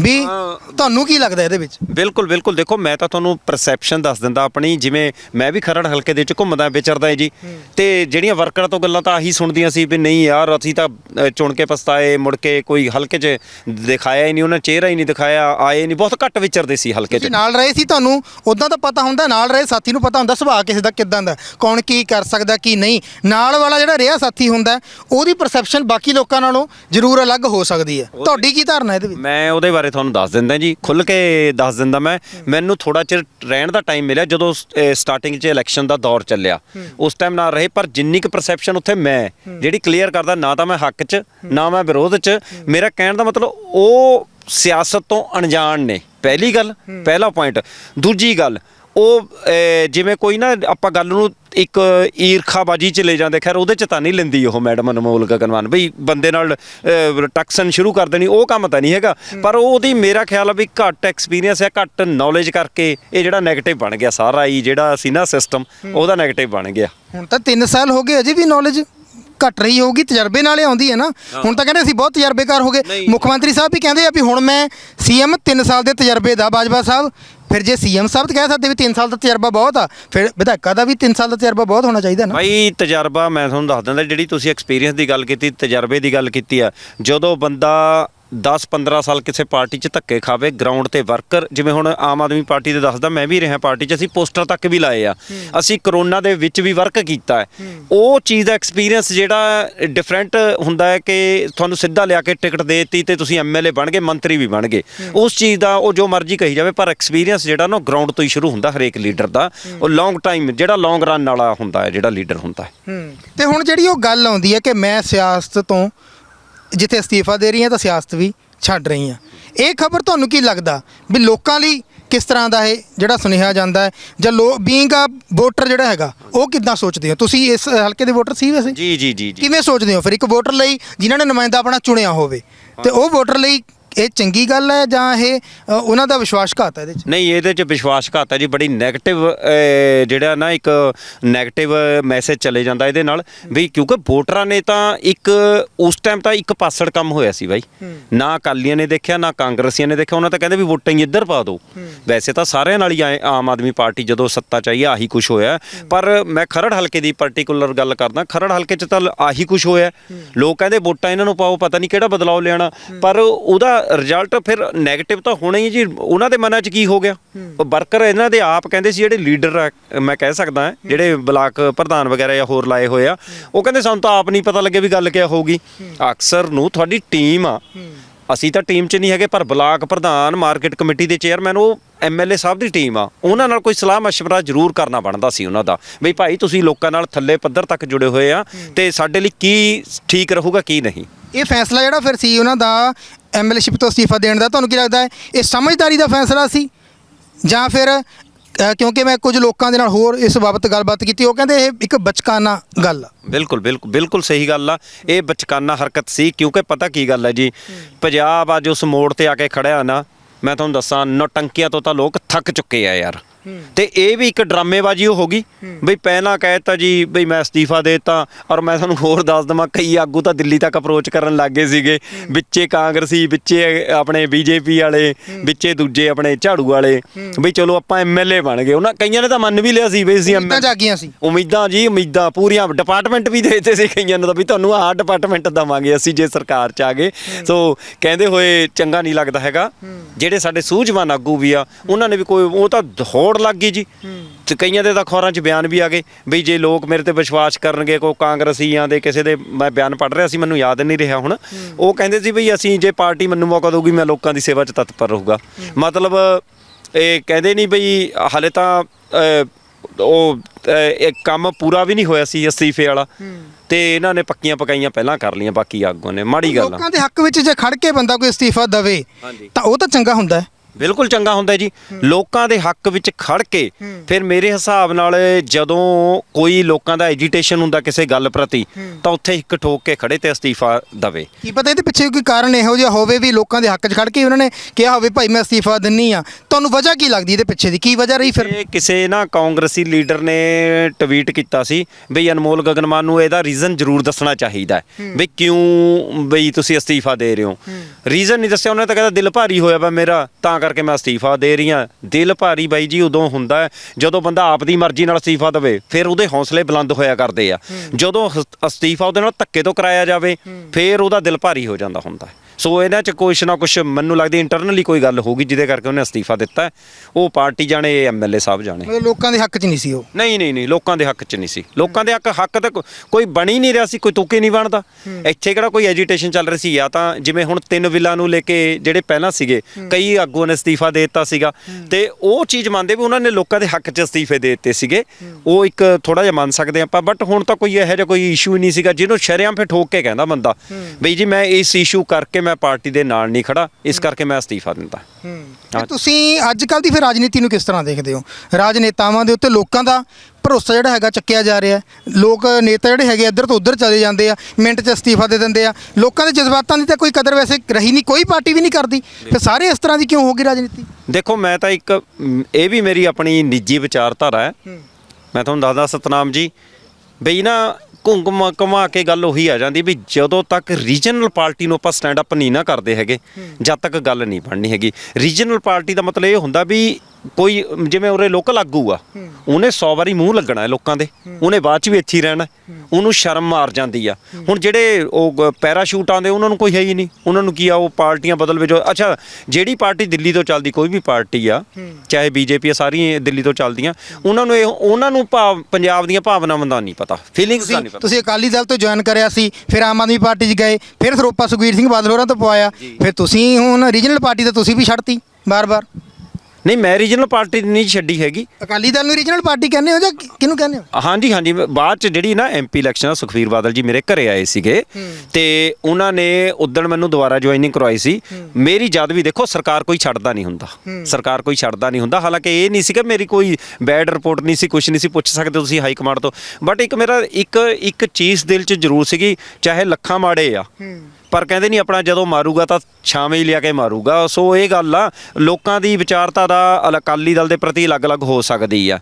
ਵੀ ਤੁਹਾਨੂੰ ਕੀ ਲੱਗਦਾ ਇਹਦੇ ਵਿੱਚ? ਬਿਲਕੁਲ ਬਿਲਕੁਲ। ਦੇਖੋ ਮੈਂ ਤਾਂ ਤੁਹਾਨੂੰ ਪਰਸੈਪਸ਼ਨ ਦੱਸ ਦਿੰਦਾ ਆਪਣੀ ਜਿਵੇਂ ਮੈਂ ਵੀ ਖਰੜ ਹਲਕੇ ਦੇ ਵਿੱਚ ਘੁੰਮਦਾ ਵਿਚਰਦਾ ਹੈ ਜੀ। ਤੇ ਜਿਹੜੀਆਂ ਵਰਕਰਾਂ ਤੋਂ ਗੱਲਾਂ ਤਾਂ ਆਹੀ ਸੁਣਦੀਆਂ ਸੀ ਵੀ ਨਹੀਂ ਯਾਰ ਅਸੀਂ ਤਾਂ ਚੁਣ ਕੇ ਪਛਤਾਏ ਮੁੜ ਕੇ ਕੋਈ ਹਲਕੇ 'ਚ ਦਿਖਾਇਆ ਹੀ ਨਹੀਂ ਉਹਨਾਂ ਚਿਹਰਾ ਹੀ ਨਹੀਂ ਦਿਖਾਇਆ ਆਏ ਨਹੀਂ ਬਹੁਤ ਘੱਟ ਵਿਚਰਦੇ ਸੀ ਹਲਕੇ 'ਚ। ਨਾਲ ਰਹੇ ਸੀ ਤੁਹਾਨੂੰ ਉਦਾਂ ਤਾਂ ਪਤਾ ਹੁੰਦਾ ਨਾਲ ਰਹੇ ਸਾਥੀ ਨੂੰ ਪਤਾ ਹੁੰਦਾ ਸੁਭਾਅ ਕਿਸੇ ਦਾ ਕਿਦਾਂ ਦਾ ਕੌਣ ਕੀ ਕਰ ਸਕਦਾ ਕੀ ਨਹੀਂ। ਨਾਲ ਵਾਲਾ ਜਿਹੜਾ ਰਿਹਾ ਸਾਥੀ ਹੁੰਦਾ ਉਹਦੀ ਪਰਸੈਪਸ਼ਨ ਬਾਕੀ ਲੋਕਾਂ ਨਾਲੋਂ ਜ਼ਰੂਰ ਅਲੱਗ ਹੋ ਸਕਦੀ ਹੈ। ਤੁਹਾਡੀ ਕੀ ਧਾਰਨਾ ਇਹਦੇ ਵਿੱਚ? ਮੈਂ ਉਹਦੇ ਬਾਰੇ ਤੁਹਾਨੂੰ ਦੱਸ ਦਿੰਦਾ ਜੀ। ਖੁੱਲ ਕੇ ਦੱਸ ਦਿੰਦਾ ਮੈਂ। ਮੈਨੂੰ ਥੋੜਾ ਚਿਰ ਰਹਿਣ ਦਾ ਟਾਈਮ ਮਿਲਿਆ ਜਦੋਂ ਸਟਾਰਟਿੰਗ 'ਚ ਇਲੈਕਸ਼ਨ ਦਾ ਦੌਰ ਚੱਲਿਆ। ਉਸ ਟਾਈਮ ਨਾਲ ਰਹੇ ਪਰ ਜਿੰਨੀ ਕੁ ਪਰਸੈਪਸ਼ਨ ਉੱਥੇ ਮੈਂ ਜਿਹੜੀ ਕਲੀਅਰ ਕਰਦਾ ਨਾ ਤਾਂ ਮੈਂ ਹੱਕ 'ਚ ਨਾ ਮੈਂ ਵਿਰੋਧ 'ਚ। ਮੇਰਾ ਕਹਿਣ ਦਾ ਮਤਲਬ ਉਹ ਸਿਆਸਤ ਤੋਂ ਅਣਜਾਣ ਨੇ। ਪਹਿਲੀ ਗੱਲ ਪਹਿਲਾ ਪੁਆਇੰਟ ਦੂਜੀ ਗੱਲ ਉਹ ਜਿਵੇਂ ਕੋਈ ਨਾ ਆਪਾਂ ਗੱਲ ਨੂੰ ਇੱਕ ਈਰਖਾਬਾਜੀ ਚ ਲੈ ਜਾਂਦੇ, ਖੈਰ ਉਹਦੇ ਚ ਤਾਂ ਨਹੀਂ ਲੈਂਦੀ ਉਹ ਮੈਡਮ ਅਨਮੋਲ ਗਗਨਵਾਨ। ਬਈ ਬੰਦੇ ਨਾਲ ਟੈਕਸਨ ਸ਼ੁਰੂ ਕਰ ਦੇਣੀ, ਉਹ ਕੰਮ ਤਾਂ ਨਹੀਂ ਹੈਗਾ। ਪਰ ਉਹਦੀ ਮੇਰਾ ਖਿਆਲ ਆ ਵੀ ਘੱਟ ਐਕਸਪੀਰੀਅੰਸ ਹੈ ਘੱਟ ਨੌਲੇਜ ਕਰਕੇ ਇਹ ਜਿਹੜਾ 네ਗੇਟਿਵ ਬਣ ਗਿਆ ਸਾਰਾ ਹੀ ਜਿਹੜਾ ਸੀ ਨਾ ਸਿਸਟਮ ਉਹਦਾ 네ਗੇਟਿਵ ਬਣ ਗਿਆ। ਹੁਣ ਤਾਂ 3 ਸਾਲ ਹੋ ਗਏ ਅਜੇ ਵੀ ਨੌਲੇਜ ਘਟ ਰਹੀ ਹੋਊਗੀ ਤਜਰਬੇ ਨਾਲੇ ਆਉਂਦੀ ਹੈ ਨਾ। ਹੁਣ ਤਾਂ ਕਹਿੰਦੇ ਅਸੀਂ ਬਹੁਤ ਤਜਰਬੇਕਾਰ ਹੋ ਗਏ। ਮੁੱਖ ਮੰਤਰੀ ਸਾਹਿਬ ਵੀ ਕਹਿੰਦੇ ਆ ਵੀ ਹੁਣ ਮੈਂ ਸੀਐਮ 3 ਸਾਲ ਦੇ ਤਜਰਬੇ ਦਾ ਬਾਜਵਾ ਸਾਹਿਬ ਫਿਰ ਜੇ ਸੀਐਮ ਸਾਹਿਬ ਕਹਿ ਸਕਦੇ ਵੀ 3 ਸਾਲ ਦਾ ਤਜਰਬਾ ਬਹੁਤ ਆ ਫਿਰ ਵਿਧਾਇਕਾਂ ਦਾ ਵੀ 3 ਸਾਲ ਦਾ ਤਜਰਬਾ ਬਹੁਤ ਹੋਣਾ ਚਾਹੀਦਾ ਨਾ। ਭਾਈ ਤਜਰਬਾ ਮੈਂ ਤੁਹਾਨੂੰ ਦੱਸ ਦਿੰਦਾ ਜਿਹੜੀ ਤੁਸੀਂ ਐਕਸਪੀਰੀਅੰਸ ਦੀ ਗੱਲ ਕੀਤੀ ਤਜਰਬੇ ਦੀ ਗੱਲ ਕੀਤੀ ਆ ਜਦੋਂ ਬੰਦਾ 10-15 ਸਾਲ ਕਿਸੇ ਪਾਰਟੀ 'ਚ ਧੱਕੇ ਖਾਵੇ ਗਰਾਊਂਡ ਤੇ ਵਰਕਰ ਜਿਵੇਂ ਹੁਣ ਆਮ ਆਦਮੀ ਪਾਰਟੀ ਦੇ ਦੱਸਦਾ ਮੈਂ ਵੀ ਰਿਹਾ ਪਾਰਟੀ 'ਚ ਅਸੀਂ ਪੋਸਟਰ ਤੱਕ ਵੀ ਲਾਏ ਆ। ਅਸੀਂ ਕਰੋਨਾ ਦੇ ਵਿੱਚ ਵੀ ਵਰਕ ਕੀਤਾ ਹੈ। ਉਹ ਚੀਜ਼ ਦਾ ਐਕਸਪੀਰੀਅੰਸ ਜਿਹੜਾ ਡਿਫਰੈਂਟ ਹੁੰਦਾ ਹੈ ਕਿ ਤੁਹਾਨੂੰ ਸਿੱਧਾ ਲਿਆ ਕੇ ਟਿਕਟ ਦੇ ਦਿੱਤੀ ਤੇ ਤੁਸੀਂ ਐਮਐਲਏ ਬਣ ਗਏ ਮੰਤਰੀ ਵੀ ਬਣ ਗਏ। ਉਸ ਚੀਜ਼ ਦਾ ਉਹ ਜੋ ਮਰਜ਼ੀ ਕਹੀ ਜਾਵੇ ਪਰ ਐਕਸਪੀਰੀਅੰਸ ਜਿਹੜਾ ਨਾ ਗਰਾਊਂਡ ਤੋਂ ਹੀ ਸ਼ੁਰੂ ਹੁੰਦਾ ਹਰੇਕ ਲੀਡਰ ਦਾ। ਉਹ ਲੌਂਗ ਟਾਈਮ ਜਿਹੜਾ ਲੌਂਗ ਰਨ ਵਾਲਾ ਹੁੰਦਾ ਹੈ ਜਿਹੜਾ ਲੀਡਰ ਹੁੰਦਾ ਹੈ। ਤੇ ਹੁਣ ਜਿਹੜੀ ਉਹ ਗੱਲ ਆਉਂਦੀ ਹੈ ਕਿ ਮੈਂ ਸਿਆਸਤ ਤੋਂ ਜਿੱਥੇ ਅਸਤੀਫਾ ਦੇ ਰਹੀ ਹਾਂ ਤਾਂ ਸਿਆਸਤ ਵੀ ਛੱਡ ਰਹੀ ਹਾਂ ਇਹ ਖਬਰ ਤੁਹਾਨੂੰ ਕੀ ਲੱਗਦਾ? ਵੀ ਲੋਕਾਂ ਲਈ ਕਿਸ ਤਰ੍ਹਾਂ ਦਾ ਇਹ ਜਿਹੜਾ ਸੁਨੇਹਾ ਜਾਂਦਾ ਹੈ? ਜਾਂ ਲੋ ਬੀਇੰਗ ਆ ਵੋਟਰ ਜਿਹੜਾ ਹੈਗਾ ਉਹ ਕਿੱਦਾਂ ਸੋਚਦੇ ਹੋ? ਤੁਸੀਂ ਇਸ ਹਲਕੇ ਦੇ ਵੋਟਰ ਸੀ ਵੈਸੇ? ਜੀ ਜੀ ਜੀ ਜੀ। ਕਿਵੇਂ ਸੋਚਦੇ ਹੋ? ਫਿਰ ਇੱਕ ਵੋਟਰ ਲਈ ਜਿਨ੍ਹਾਂ ਨੇ ਨੁਮਾਇੰਦਾ ਆਪਣਾ ਚੁਣਿਆ ਹੋਵੇ ਤੇ ਉਹ ਵੋਟਰ ਲਈ ਇਹ ਚੰਗੀ ਗੱਲ ਹੈ ਜਾਂ ਇਹ ਅ, ਉਹਨਾਂ ਦਾ ਵਿਸ਼ਵਾਸਘਾਤ ਹੈ ਇਹਦੇ 'ਚ? ਨਹੀਂ ਇਹਦੇ ਚ ਵਿਸ਼ਵਾਸਘਾਤ ਹੈ ਜੀ ਬੜੀ 네ਗੇਟਿਵ ਜਿਹੜਾ ਨਾ ਇੱਕ 네ਗੇਟਿਵ ਮੈਸੇਜ ਚਲੇ ਜਾਂਦਾ ਇਹਦੇ ਨਾਲ ਵੀ ਕਿਉਂਕਿ ਵੋਟਰਾਂ ਨੇ ਤਾਂ ਇੱਕ ਉਸ ਟਾਈਮ ਤਾਂ ਇੱਕ ਪਾਸੜ ਕੰਮ ਹੋਇਆ ਸੀ ਬਾਈ। ਨਾ ਅਕਾਲੀਆਂ ਨੇ ਦੇਖਿਆ ਨਾ ਕਾਂਗਰਸੀਆਂ ਨੇ ਦੇਖਿਆ ਉਹਨਾਂ ਤਾਂ ਕਹਿੰਦੇ ਵੀ ਵੋਟਾਂ ਹੀ ਇੱਧਰ ਪਾ ਦਿਓ। ਵੈਸੇ ਤਾਂ ਸਾਰਿਆਂ ਨਾਲ ਹੀ ਆਏ- ਆਮ ਆਦਮੀ ਪਾਰਟੀ ਜਦੋਂ ਸੱਤਾ ਚ ਆਈ ਆਹੀ ਕੁਝ ਹੋਇਆ। ਪਰ ਮੈਂ ਖਰੜ ਹਲਕੇ ਦੀ ਪਾਰਟਿਕੂਲਰ ਗੱਲ ਕਰਦਾ ਖਰੜ ਹਲਕੇ ਚ ਤਾਂ ਆਹੀ ਕੁਝ ਹੋਇਆ। ਲੋਕ ਕਹਿੰਦੇ ਵੋਟਾਂ ਇਹਨਾਂ ਨੂੰ ਪਾਓ ਪਤਾ ਨਹੀਂ ਕਿਹੜਾ ਬਦਲਾਅ ਲਿਆਣਾ ਪਰ ਉਹਦਾ ਰਿਜ਼ਲਟ ਫਿਰ ਨੈਗੇਟਿਵ ਤਾਂ ਹੋਣਾ ਹੀ ਜੀ। ਉਹਨਾਂ ਦੇ ਮਨਾਂ 'ਚ ਕੀ ਹੋ ਗਿਆ? ਵਰਕਰ ਇਹਨਾਂ ਦੇ ਆਪ ਕਹਿੰਦੇ ਸੀ ਜਿਹੜੇ ਲੀਡਰ ਆ ਮੈਂ ਕਹਿ ਸਕਦਾ ਜਿਹੜੇ ਬਲਾਕ ਪ੍ਰਧਾਨ ਵਗੈਰਾ ਜਾਂ ਹੋਰ ਲਾਏ ਹੋਏ ਆ ਉਹ ਕਹਿੰਦੇ ਸਾਨੂੰ ਤਾਂ ਆਪ ਨਹੀਂ ਪਤਾ ਲੱਗੇ ਵੀ ਗੱਲ ਕਿਆ ਹੋਊਗੀ। ਅਕਸਰ ਨੂੰ ਤੁਹਾਡੀ ਟੀਮ ਆ। ਅਸੀਂ ਤਾਂ ਟੀਮ 'ਚ ਨਹੀਂ ਹੈਗੇ ਪਰ ਬਲਾਕ ਪ੍ਰਧਾਨ ਮਾਰਕੀਟ ਕਮੇਟੀ ਦੇ ਚੇਅਰਮੈਨ ਉਹ ਐਮਐਲਏ ਸਾਹਿਬ ਦੀ ਟੀਮ ਆ। ਉਹਨਾਂ ਨਾਲ ਕੋਈ ਸਲਾਹ ਮਸ਼ਵਰਾ ਜ਼ਰੂਰ ਕਰਨਾ ਬਣਦਾ ਸੀ ਉਹਨਾਂ ਦਾ। ਵੀ ਭਾਈ ਤੁਸੀਂ ਲੋਕਾਂ ਨਾਲ ਥੱਲੇ ਪੱਧਰ ਤੱਕ ਜੁੜੇ ਹੋਏ ਆ ਤੇ ਸਾਡੇ ਲਈ ਕੀ ਠੀਕ ਰਹੂਗਾ ਕੀ ਨਹੀਂ। ਇਹ ਫੈਸਲਾ ਜਿਹੜਾ ਫਿਰ ਸੀ ਉਹਨਾਂ ਦਾ ਐਮਐਲਏਸ਼ਿਪ ਤੋਂ ਅਸਤੀਫਾ ਦੇਣ ਦਾ ਤੁਹਾਨੂੰ ਕੀ ਲੱਗਦਾ ਹੈ? ਇਹ ਸਮਝਦਾਰੀ ਦਾ ਫੈਸਲਾ ਸੀ? ਜਾਂ ਫਿਰ ਅ, ਕਿਉਂਕਿ ਮੈਂ ਕੁਝ ਲੋਕਾਂ ਦੇ ਨਾਲ ਹੋਰ ਇਸ ਬਾਬਤ ਗੱਲਬਾਤ ਕੀਤੀ ਉਹ ਕਹਿੰਦੇ ਇਹ ਇੱਕ ਬਚਕਾਨਾ ਗੱਲ ਆ। ਬਿਲਕੁਲ ਬਿਲਕੁਲ ਬਿਲਕੁਲ ਸਹੀ ਗੱਲ ਆ। ਇਹ ਬਚਕਾਨਾ ਹਰਕਤ ਸੀ ਕਿਉਂਕਿ ਪਤਾ ਕੀ ਗੱਲ ਹੈ ਜੀ? ਪੰਜਾਬ ਅੱਜ ਉਸ ਮੋੜ ਤੇ ਆ ਕੇ ਖੜਿਆ ਨਾ ਮੈਂ ਤੁਹਾਨੂੰ ਦੱਸਾਂ ਨੌਟੰਕੀਆਂ ਤੋਂ ਤਾਂ ਲੋਕ ਥੱਕ ਚੁੱਕੇ ਆ ਯਾਰ। ਤੇ ਇਹ ਵੀ ਇੱਕ ਡਰਾਮੇਬਾਜ਼ੀ ਹੋ ਗਈ। ਬਈ ਪਹਿਲਾਂ ਕਹਿਤਾ ਜੀ ਬਈ ਮੈਂ ਅਸਤੀਫਾ ਦੇਤਾ ਔਰ ਮੈਂ ਤੁਹਾਨੂੰ ਹੋਰ ਦੱਸ ਦਵਾਂ ਕਈ ਆਗੂ ਤਾਂ ਦਿੱਲੀ ਤੱਕ ਅਪਰੋਚ ਕਰਨ ਲੱਗੇ ਸੀਗੇ। ਵਿੱਚੇ ਕਾਂਗਰਸੀ ਵਿੱਚੇ ਆਪਣੇ ਬੀਜੇਪੀ ਵਾਲੇ ਵਿੱਚੇ ਦੂਜੇ ਆਪਣੇ ਝਾੜੂ ਵਾਲੇ। ਬਈ ਚਲੋ ਆਪਾਂ ਐਮਐਲਏ ਬਣ ਗਏ। ਉਹਨਾਂ ਕਈਆਂ ਨੇ ਤਾਂ ਮੰਨ ਵੀ ਲਿਆ ਸੀ ਬਈ ਅਸੀਂ MLA ਜਾਗੀਆਂ ਸੀ। ਉਮੀਦਾਂ ਜੀ ਉਮੀਦਾਂ ਪੂਰੀਆਂ ਡਿਪਾਰਟਮੈਂਟ ਵੀ ਦੇ ਦਿੱਤੇ ਸੀ ਕਈਆਂ ਨੂੰ ਤਾਂ ਵੀ ਤੁਹਾਨੂੰ ਆਹ ਡਿਪਾਰਟਮੈਂਟ ਦਵਾਂਗੇ ਅਸੀਂ ਜੇ ਸਰਕਾਰ ਚ ਆ ਗਏ। ਸੋ ਕਹਿੰਦੇ ਹੋਏ ਚੰਗਾ ਨਹੀਂ ਲੱਗਦਾ ਹੈਗਾ। ਜਿਹੜੇ ਸਾਡੇ ਸੂਝਵਾਨ ਆਗੂ ਵੀ ਆ ਉਹਨਾਂ ਨੇ ਵੀ ਕੋਈ ਉਹ ਤਾਂ ਦੌੜ ਲੱਗ ਗਈ ਜੀ। ਤੇ ਕਈਆਂ ਦੇ ਤਾਂ ਅਖਬਾਰਾਂ 'ਚ ਬਿਆਨ ਵੀ ਆ ਗਏ ਵੀ ਜੇ ਲੋਕ ਮੇਰੇ ਤੇ ਵਿਸ਼ਵਾਸ ਕਰਨਗੇ ਕੋਈ ਕਾਂਗਰਸੀਆਂ ਦੇ ਕਿਸੇ ਦੇ ਮੈਂ ਬਿਆਨ ਪੜ੍ਹ ਰਿਹਾ ਸੀ ਮੈਨੂੰ ਯਾਦ ਨਹੀਂ ਰਿਹਾ ਹੁਣ। ਉਹ ਕਹਿੰਦੇ ਸੀ ਵੀ ਅਸੀਂ ਜੇ ਪਾਰਟੀ ਮੈਨੂੰ ਮੌਕਾ ਦਊਗੀ ਮੈਂ ਲੋਕਾਂ ਦੀ ਸੇਵਾ 'ਚ ਤਤਪਰ ਰਹੂਗਾ। ਮਤਲਬ ਇਹ ਕਹਿੰਦੇ ਨਹੀਂ ਬਈ ਹਾਲੇ ਤਾਂ ਉਹ ਇਹ ਕੰਮ ਪੂਰਾ ਵੀ ਨਹੀਂ ਹੋਇਆ ਸੀ ਅਸਤੀਫੇ ਵਾਲਾ। ਤੇ ਇਹਨਾਂ ਨੇ ਪੱਕੀਆਂ ਪਕਾਈਆਂ ਪਹਿਲਾਂ ਕਰ ਲੀਆਂ ਬਾਕੀ ਆਗੂਆਂ ਨੇ। ਮਾੜੀ ਗੱਲ ਲੋਕਾਂ ਦੇ ਹੱਕ ਵਿੱਚ ਜੇ ਖੜ ਕੇ ਬੰਦਾ ਕੋਈ ਅਸਤੀਫਾ ਦਵੇ। ਤਾਂ ਉਹ ਤਾਂ ਚੰਗਾ ਹੁੰਦਾ ਹੈ। ਬਿਲਕੁਲ ਚੰਗਾ ਹੁੰਦਾ ਜੀ। ਲੋਕਾਂ ਦੇ ਹੱਕ ਵਿੱਚ ਖੜ ਕੇ ਫਿਰ ਮੇਰੇ ਹਿਸਾਬ ਨਾਲ ਜਦੋਂ ਕੋਈ ਲੋਕਾਂ ਦਾ ਐਜੀਟੇਸ਼ਨ ਹੁੰਦਾ ਕਿਸੇ ਗੱਲ ਪ੍ਰਤੀ ਤਾਂ ਉੱਥੇ ਇੱਕ ਠੋਕ ਕੇ ਖੜੇ ਤੇ ਅਸਤੀਫਾ ਦਵੇ। ਕੀ ਪਤਾ ਇਹਦੇ ਪਿੱਛੇ ਕੋਈ ਕਾਰਨ ਇਹੋ ਜਿਹਾ ਹੋਵੇ ਵੀ ਲੋਕਾਂ ਦੇ ਹੱਕ 'ਚ ਖੜ ਕੇ ਉਹਨਾਂ ਨੇ ਕਿਹਾ ਹੋਵੇ ਭਾਈ ਮੈਂ ਅਸਤੀਫਾ ਦਿੰਨੀ ਆ। ਤੁਹਾਨੂੰ ਵਜ੍ਹਾ ਕੀ ਲੱਗਦੀ ਇਹਦੇ ਪਿੱਛੇ ਦੀ? ਕੀ ਵਜ੍ਹਾ ਰਹੀ ਫਿਰ? ਇਹ ਕਿਸੇ ਨਾ ਕਾਂਗਰਸੀ ਲੀਡਰ ਨੇ ਟਵੀਟ ਕੀਤਾ ਸੀ ਬਈ ਅਨਮੋਲ ਗਗਨਮਾਨ ਨੂੰ ਇਹਦਾ ਰੀਜ਼ਨ ਜ਼ਰੂਰ ਦੱਸਣਾ ਚਾਹੀਦਾ ਹੈ ਬਈ ਕਿਉਂ ਬਈ ਤੁਸੀਂ ਅਸਤੀਫਾ ਦੇ ਰਹੇ ਹੋ। ਰੀਜ਼ਨ ਨਹੀਂ ਦੱਸਿਆ ਉਹਨੇ ਤਾਂ ਕਹਿੰਦਾ ਦਿਲ ਭਾਰੀ ਹੋਇਆ ਵਾ ਮੇਰਾ ਤਾਂ ਕਰਕੇ ਮੈਂ ਅਸਤੀਫਾ ਦੇ ਰਹੀ ਹਾਂ। ਦਿਲ ਭਾਰੀ ਬਾਈ ਜੀ ਉਦੋਂ ਹੁੰਦਾ ਜਦੋਂ ਬੰਦਾ ਆਪ ਦੀ ਮਰਜ਼ੀ ਨਾਲ ਅਸਤੀਫਾ ਦੇਵੇ ਫਿਰ ਉਹਦੇ ਹੌਸਲੇ ਬੁਲੰਦ ਹੋਇਆ ਕਰਦੇ ਆ। ਜਦੋਂ ਅਸਤੀਫਾ ਉਹਦੇ ਨਾਲ ਧੱਕੇ ਤੋਂ ਕਰਾਇਆ ਜਾਵੇ ਫਿਰ ਉਹਦਾ ਦਿਲ ਭਾਰੀ ਹੋ ਜਾਂਦਾ ਹੁੰਦਾ ਸੋ ਇਹਨਾਂ ਚ ਕੁਛ ਨਾ ਕੁਛ ਮੈਨੂੰ ਲੱਗਦੀ ਇੰਟਰਨਲੀ ਕੋਈ ਗੱਲ ਹੋਗੀ ਜਿਹਦੇ ਕਰਕੇ ਉਹਨੇ ਅਸਤੀਫਾ ਦਿੱਤਾ ਹੈ। ਉਹ ਪਾਰਟੀ ਜਾਣੇ ਐਮਐਲਏ ਸਾਹਿਬ ਜਾਣੇ। ਮਤਲਬ ਲੋਕਾਂ ਦੇ ਹੱਕ 'ਚ ਨਹੀਂ ਸੀ ਉਹ? ਨਹੀਂ ਨਹੀਂ ਨਹੀਂ ਲੋਕਾਂ ਦੇ ਹੱਕ 'ਚ ਨਹੀਂ ਸੀ। ਲੋਕਾਂ ਦੇ ਹੱਕ ਹੱਕ ਤਾਂ ਕੋ- ਕੋਈ ਬਣੀ ਨਹੀਂ ਰਿਹਾ ਸੀ ਕੋਈ ਤੁਕੇ ਨਹੀਂ ਬਣਦਾ। ਇੱਥੇ ਕਿਹੜਾ ਕੋਈ ਐਜੀਟੇਸ਼ਨ ਚੱਲ ਰਹੀ ਸੀ? ਜਾਂ ਤਾਂ ਜਿਵੇਂ ਹੁਣ ਤਿੰਨ ਵਿਲਾ ਨੂੰ ਲੈ ਕੇ ਜਿਹੜੇ ਪਹਿਲਾਂ ਸੀਗੇ ਕਈ ਆਗੂਆਂ ਨੇ ਅਸਤੀਫਾ ਦੇ ਦਿੱਤਾ ਸੀਗਾ। ਤੇ ਉਹ ਚੀਜ਼ ਮੰਨਦੇ ਵੀ ਉਹਨਾਂ ਨੇ ਲੋਕਾਂ ਦੇ ਹੱਕ 'ਚ ਅਸਤੀਫੇ ਦੇ ਦਿੱਤੇ ਸੀਗੇ। ਉਹ ਇੱਕ ਥੋੜਾ ਜਿਹਾ ਮੰਨ ਸਕਦੇ ਆਪਾਂ ਬਟ ਹੁਣ ਤਾਂ ਕੋਈ ਇਹੋ ਜਿਹਾ ਕੋਈ ਇਸ਼ੂ ਹੀ ਨਹੀਂ ਸੀਗਾ ਜਿਹਨੂੰ ਸ਼ਰਿਆਂ ਫੇ ਠੋਕ ਕੇ ਕਹਿੰਦਾ ਬੰਦਾ ਬਈ ਜੀ ਮੈਂ ਇਸ ਇਸ਼ੂ ਕਰਕੇ ਮੈਂ ਪਾਰਟੀ ਦੇ ਨਾਲ ਨਹੀਂ ਖੜਾ ਇਸ ਕਰਕੇ ਮੈਂ ਅਸਤੀਫਾ ਦਿੰਦਾ। ਤੇ ਤੁਸੀਂ ਅੱਜ ਕੱਲ ਦੀ ਫਿਰ ਰਾਜਨੀਤੀ ਨੂੰ ਕਿਸ ਤਰ੍ਹਾਂ ਦੇਖਦੇ ਹੋ? ਰਾਜਨੇਤਾਵਾਂ ਦੇ ਉੱਤੇ ਲੋਕਾਂ ਦਾ ਭਰੋਸਾ ਜਿਹੜਾ ਹੈਗਾ ਚੱਕਿਆ ਜਾ ਰਿਹਾ ਹੈ। ਲੋਕ ਨੇਤਾ ਜਿਹੜੇ ਹੈਗੇ ਇੱਧਰ ਤੋਂ ਉੱਧਰ ਚਲੇ ਜਾਂਦੇ ਆ ਮਿੰਟ 'ਚ ਅਸਤੀਫਾ ਦੇ ਦਿੰਦੇ ਆ। ਲੋਕਾਂ ਦੇ ਜਜ਼ਬਾਤਾਂ ਦੀ ਤਾਂ ਕੋਈ ਕਦਰ ਵੈਸੇ ਰਹੀ ਨਹੀਂ ਕੋਈ ਪਾਰਟੀ ਵੀ ਨਹੀਂ ਕਰਦੀ। ਫਿਰ ਸਾਰੇ ਇਸ ਤਰ੍ਹਾਂ ਦੀ ਕਿਉਂ ਹੋ ਗਈ ਰਾਜਨੀਤੀ? ਦੇਖੋ ਮੈਂ ਤਾਂ ਇੱਕ ਮ, ਇਹ ਵੀ ਮੇਰੀ ਆਪਣੀ ਨਿੱਜੀ ਵਿਚਾਰਧਾਰਾ ਹੈ। ਮੈਂ ਤੁਹਾਨੂੰ ਦੱਸਦਾ ਸਤਨਾਮ ਜੀ ਬਈ ਨਾ ਘੁੰਮ ਘੁਮਾ ਕੇ ਗੱਲ ਉਹੀ ਆ ਜਾਂਦੀ ਵੀ ਜਦੋਂ ਤੱਕ ਰੀਜਨਲ ਪਾਰਟੀ ਨੂੰ ਆਪਾਂ ਸਟੈਂਡ ਅਪ ਨਹੀਂ ਨਾ ਕਰਦੇ ਹੈਗੇ ਜਦ ਤੱਕ ਗੱਲ ਨਹੀਂ ਬਣਨੀ ਹੈਗੀ। ਰੀਜਨਲ ਪਾਰਟੀ ਦਾ ਮਤਲਬ ਇਹ ਹੁੰਦਾ ਵੀ ਕੋਈ ਜਿਵੇਂ ਉਰੇ ਲੋਕਲ ਆਗੂ ਆ ਉਹਨੇ 100 ਵਾਰੀ ਮੂੰਹ ਲੱਗਣਾ ਹੈ ਲੋਕਾਂ ਦੇ। ਉਹਨੇ ਬਾਅਦ ਚ ਵੀ ਇੱਥੇ ਹੀ ਰਹਿਣਾ। ਉਹਨੂੰ ਸ਼ਰਮ ਮਾਰ ਜਾਂਦੀ ਆ। ਹੁਣ ਜਿਹੜੇ ਉਹ ਪੈਰਾਸ਼ੂਟ ਆਉਂਦੇ ਉਹਨਾਂ ਨੂੰ ਕੋਈ ਹੈ ਹੀ ਨਹੀਂ। ਉਹਨਾਂ ਨੂੰ ਕੀ ਆ ਉਹ ਪਾਰਟੀਆਂ ਬਦਲ ਵਿੱਚ ਅੱਛਾ ਜਿਹੜੀ ਪਾਰਟੀ ਦਿੱਲੀ ਤੋਂ ਚੱਲਦੀ ਕੋਈ ਵੀ ਪਾਰਟੀ ਆ ਚਾਹੇ ਬੀਜੇਪੀ ਆ ਸਾਰੀਆਂ ਦਿੱਲੀ ਤੋਂ ਚੱਲਦੀਆਂ। ਉਹਨਾਂ ਨੂੰ ਇਹ ਉਹਨਾਂ ਨੂੰ ਭਾਵ ਪੰਜਾਬ ਦੀਆਂ ਭਾਵਨਾਵਾਂ ਦਾ ਨਹੀਂ ਪਤਾ। ਫੀਲਿੰਗਸ ਦਾ ਤੁਸੀਂ ਨਹੀਂ ਪਤਾ। ਤੁਸੀਂ ਅਕਾਲੀ ਦਲ ਤੋਂ ਜੁਆਇਨ ਕਰਿਆ ਸੀ ਫਿਰ ਆਮ ਆਦਮੀ ਪਾਰਟੀ 'ਚ ਗਏ ਫਿਰ ਸਰੋਪਾ ਸੁਖਵੀਰ ਸਿੰਘ ਬਾਦਲ ਹੋਰਾਂ ਤੋਂ ਪਵਾਇਆ। ਫਿਰ ਤੁਸੀਂ ਹੁਣ ਰੀਜਨਲ ਪਾਰਟੀ ਤਾਂ ਤੁਸੀਂ ਵੀ ਛੱਡਤੀ ਬਾਰ-ਬਾਰ। ਨਹੀਂ ਮੈਂ ਰੀਜਨਲ ਪਾਰਟੀ ਨਹੀਂ ਛੱਡੀ ਹੈਗੀ। ਅਕਾਲੀ ਦਲ ਨੂੰ ਰੀਜਨਲ ਪਾਰਟੀ ਕਹਿੰਦੇ ਹੋ ਜਾਂ ਕਿਹਨੂੰ ਕਹਿੰਦੇ ਹੋ? ਹਾਂਜੀ ਹਾਂਜੀ ਬਾਅਦ ਚ ਜਿਹੜੀ ਨਾ ਐਮਪੀ ਇਲੈਕਸ਼ਨ ਆ ਸੁਖਵੀਰ ਬਾਦਲ ਜੀ ਮੇਰੇ ਘਰੇ ਆਏ ਸੀਗੇ। ਤੇ ਉਹਨਾਂ ਨੇ ਉਦੋਂ ਮੈਨੂੰ ਦੁਬਾਰਾ ਜੁਆਇਨਿੰਗ ਕਰਵਾਈ ਸੀ। ਮੇਰੀ ਜਦ ਵੀ ਦੇਖੋ ਸਰਕਾਰ ਕੋਈ ਛੱਡਦਾ ਨਹੀਂ ਹੁੰਦਾ। ਸਰਕਾਰ ਕੋਈ ਛੱਡਦਾ ਨਹੀਂ ਹੁੰਦਾ। ਹਾਲਾਂਕਿ ਇਹ ਨਹੀਂ ਸੀ ਕਿ ਮੇਰੀ ਕੋਈ ਬੈਡ ਰਿਪੋਰਟ ਨਹੀਂ ਸੀ ਕੁਝ ਨਹੀਂ ਸੀ ਪੁੱਛ ਸਕਦੇ ਤੁਸੀਂ ਹਾਈ ਕਮਾਂਡ ਤੋਂ। ਬਟ ਇੱਕ ਮੇਰਾ ਇੱਕ ਇੱਕ ਚੀਜ਼ ਦਿਲ 'ਚ ਜ਼ਰੂਰ ਸੀਗੀ ਚਾਹੇ ਲੱਖਾਂ ਮਾੜੇ ਆ। ਪਰ ਕਹਿੰਦੇ ਨਹੀਂ ਆਪਣਾ ਜਦੋਂ ਮਾਰੂਗਾ ਤਾਂ ਛਾਵੇਂ ਹੀ ਲਿਆ ਕੇ ਮਾਰੂਗਾ। ਸੋ ਇਹ ਗੱਲ ਆ ਲੋਕਾਂ ਦੀ ਵਿਚਾਰਤਾ ਦਾ ਅਕਾਲੀ ਦਲ ਦੇ ਪ੍ਰਤੀ ਅਲੱਗ-ਅਲੱਗ ਹੋ ਸਕਦੀ ਆ।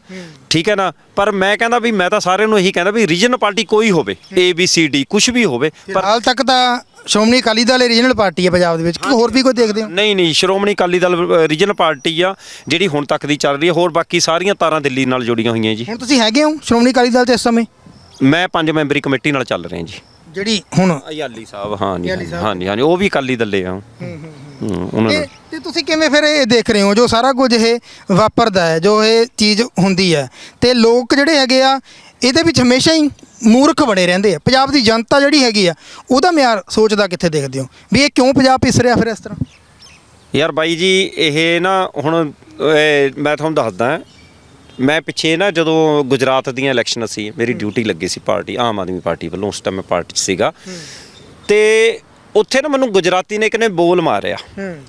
ਠੀਕ ਹੈ ਨਾ? ਪਰ ਮੈਂ ਕਹਿੰਦਾ ਵੀ ਮੈਂ ਤਾਂ ਸਾਰਿਆਂ ਨੂੰ ਇਹੀ ਕਹਿੰਦਾ ਵੀ ਰੀਜਨਲ ਪਾਰਟੀ ਕੋਈ ਹੋਵੇ ਏ ਬੀ ਸੀ ਡੀ ਕੁਝ ਵੀ ਹੋਵੇ ਪਰ ਹਾਲ ਤੱਕ ਤਾਂ ਸ਼੍ਰੋਮਣੀ ਅਕਾਲੀ ਦਲ ਰੀਜਨਲ ਪਾਰਟੀ ਹੈ ਪੰਜਾਬ ਦੇ ਵਿੱਚ। ਕਿ ਹੋਰ ਵੀ ਕੋਈ ਦੇਖਦੇ ਹੋ? ਨਹੀਂ ਨਹੀਂ ਸ਼੍ਰੋਮਣੀ ਅਕਾਲੀ ਦਲ ਰੀਜਨਲ ਪਾਰਟੀ ਆ ਜਿਹੜੀ ਹੁਣ ਤੱਕ ਦੀ ਚੱਲ ਰਹੀ ਹੈ ਹੋਰ ਬਾਕੀ ਸਾਰੀਆਂ ਤਾਰਾਂ ਦਿੱਲੀ ਨਾਲ ਜੁੜੀਆਂ ਹੋਈਆਂ ਜੀ। ਹੁਣ ਤੁਸੀਂ ਹੈਗੇ ਹੋ ਸ਼੍ਰੋਮਣੀ ਅਕਾਲੀ ਦਲ 'ਚ ਇਸ ਸਮੇਂ? ਮੈਂ ਪੰਜ ਮੈਂਬਰੀ ਕਮੇਟੀ ਨਾਲ ਚੱਲ ਰਿਹਾ ਜੀ। ਜਿਹੜੀ ਹੁਣ ਅਯਾਲੀ ਸਾਹਿਬ ਹਾਂ ਜੀ ਅਯਾਲੀ ਸਾਹਿਬ। ਹਾਂ ਜੀ ਹਾਂ ਜੀ ਉਹ ਵੀ ਅਕਾਲੀ ਦੱਲੇ ਆ। ਹੂੰ, ਉਹਨਾਂ ਤੇ ਨੂੰ ਤੇ ਤੁਸੀਂ ਕਿਵੇਂ ਫਿਰ ਇਹ ਦੇਖ ਰਹੇ ਹੋ ਜੋ ਸਾਰਾ ਕੁਝ ਇਹ ਵਾਪਰਦਾ ਹੈ ਜੋ ਇਹ ਚੀਜ਼ ਹੁੰਦੀ ਹੈ? ਤੇ ਲੋਕ ਜਿਹੜੇ ਹੈਗੇ ਆ ਇਹਦੇ ਵਿੱਚ ਹਮੇਸ਼ਾ ਹੀ ਮੂਰਖ ਬਣੇ ਰਹਿੰਦੇ ਆ। ਪੰਜਾਬ ਦੀ ਜਨਤਾ ਜਿਹੜੀ ਹੈਗੀ ਆ ਉਹਦਾ ਮਿਆਰ ਸੋਚਦਾ ਕਿੱਥੇ ਦੇਖਦੇ ਹੋ? ਵੀ ਇਹ ਕਿਉਂ ਪੰਜਾਬ ਪਿਸ ਰਿਹਾ ਫਿਰ ਇਸ ਤਰ੍ਹਾਂ? ਯਾਰ ਬਾਈ ਜੀ ਇਹ ਨਾ ਹੁਣ ਇਹ ਮੈਂ ਤੁਹਾਨੂੰ ਦੱਸਦਾ ਮੈਂ ਪਿੱਛੇ ਨਾ ਜਦੋਂ ਗੁਜਰਾਤ ਦੀਆਂ ਇਲੈਕਸ਼ਨ ਸੀ ਮੇਰੀ ਡਿਊਟੀ ਲੱਗੀ ਸੀ ਪਾਰਟੀ ਆਮ ਆਦਮੀ ਪਾਰਟੀ ਵੱਲੋਂ ਉਸ ਟਾਈਮ ਮੈਂ ਪਾਰਟੀ 'ਚ ਸੀਗਾ। ਤੇ ਉੱਥੇ ਨਾ ਮੈਨੂੰ ਗੁਜਰਾਤੀ ਨੇ ਇੱਕ ਨੇ ਬੋਲ ਮਾਰਿਆ।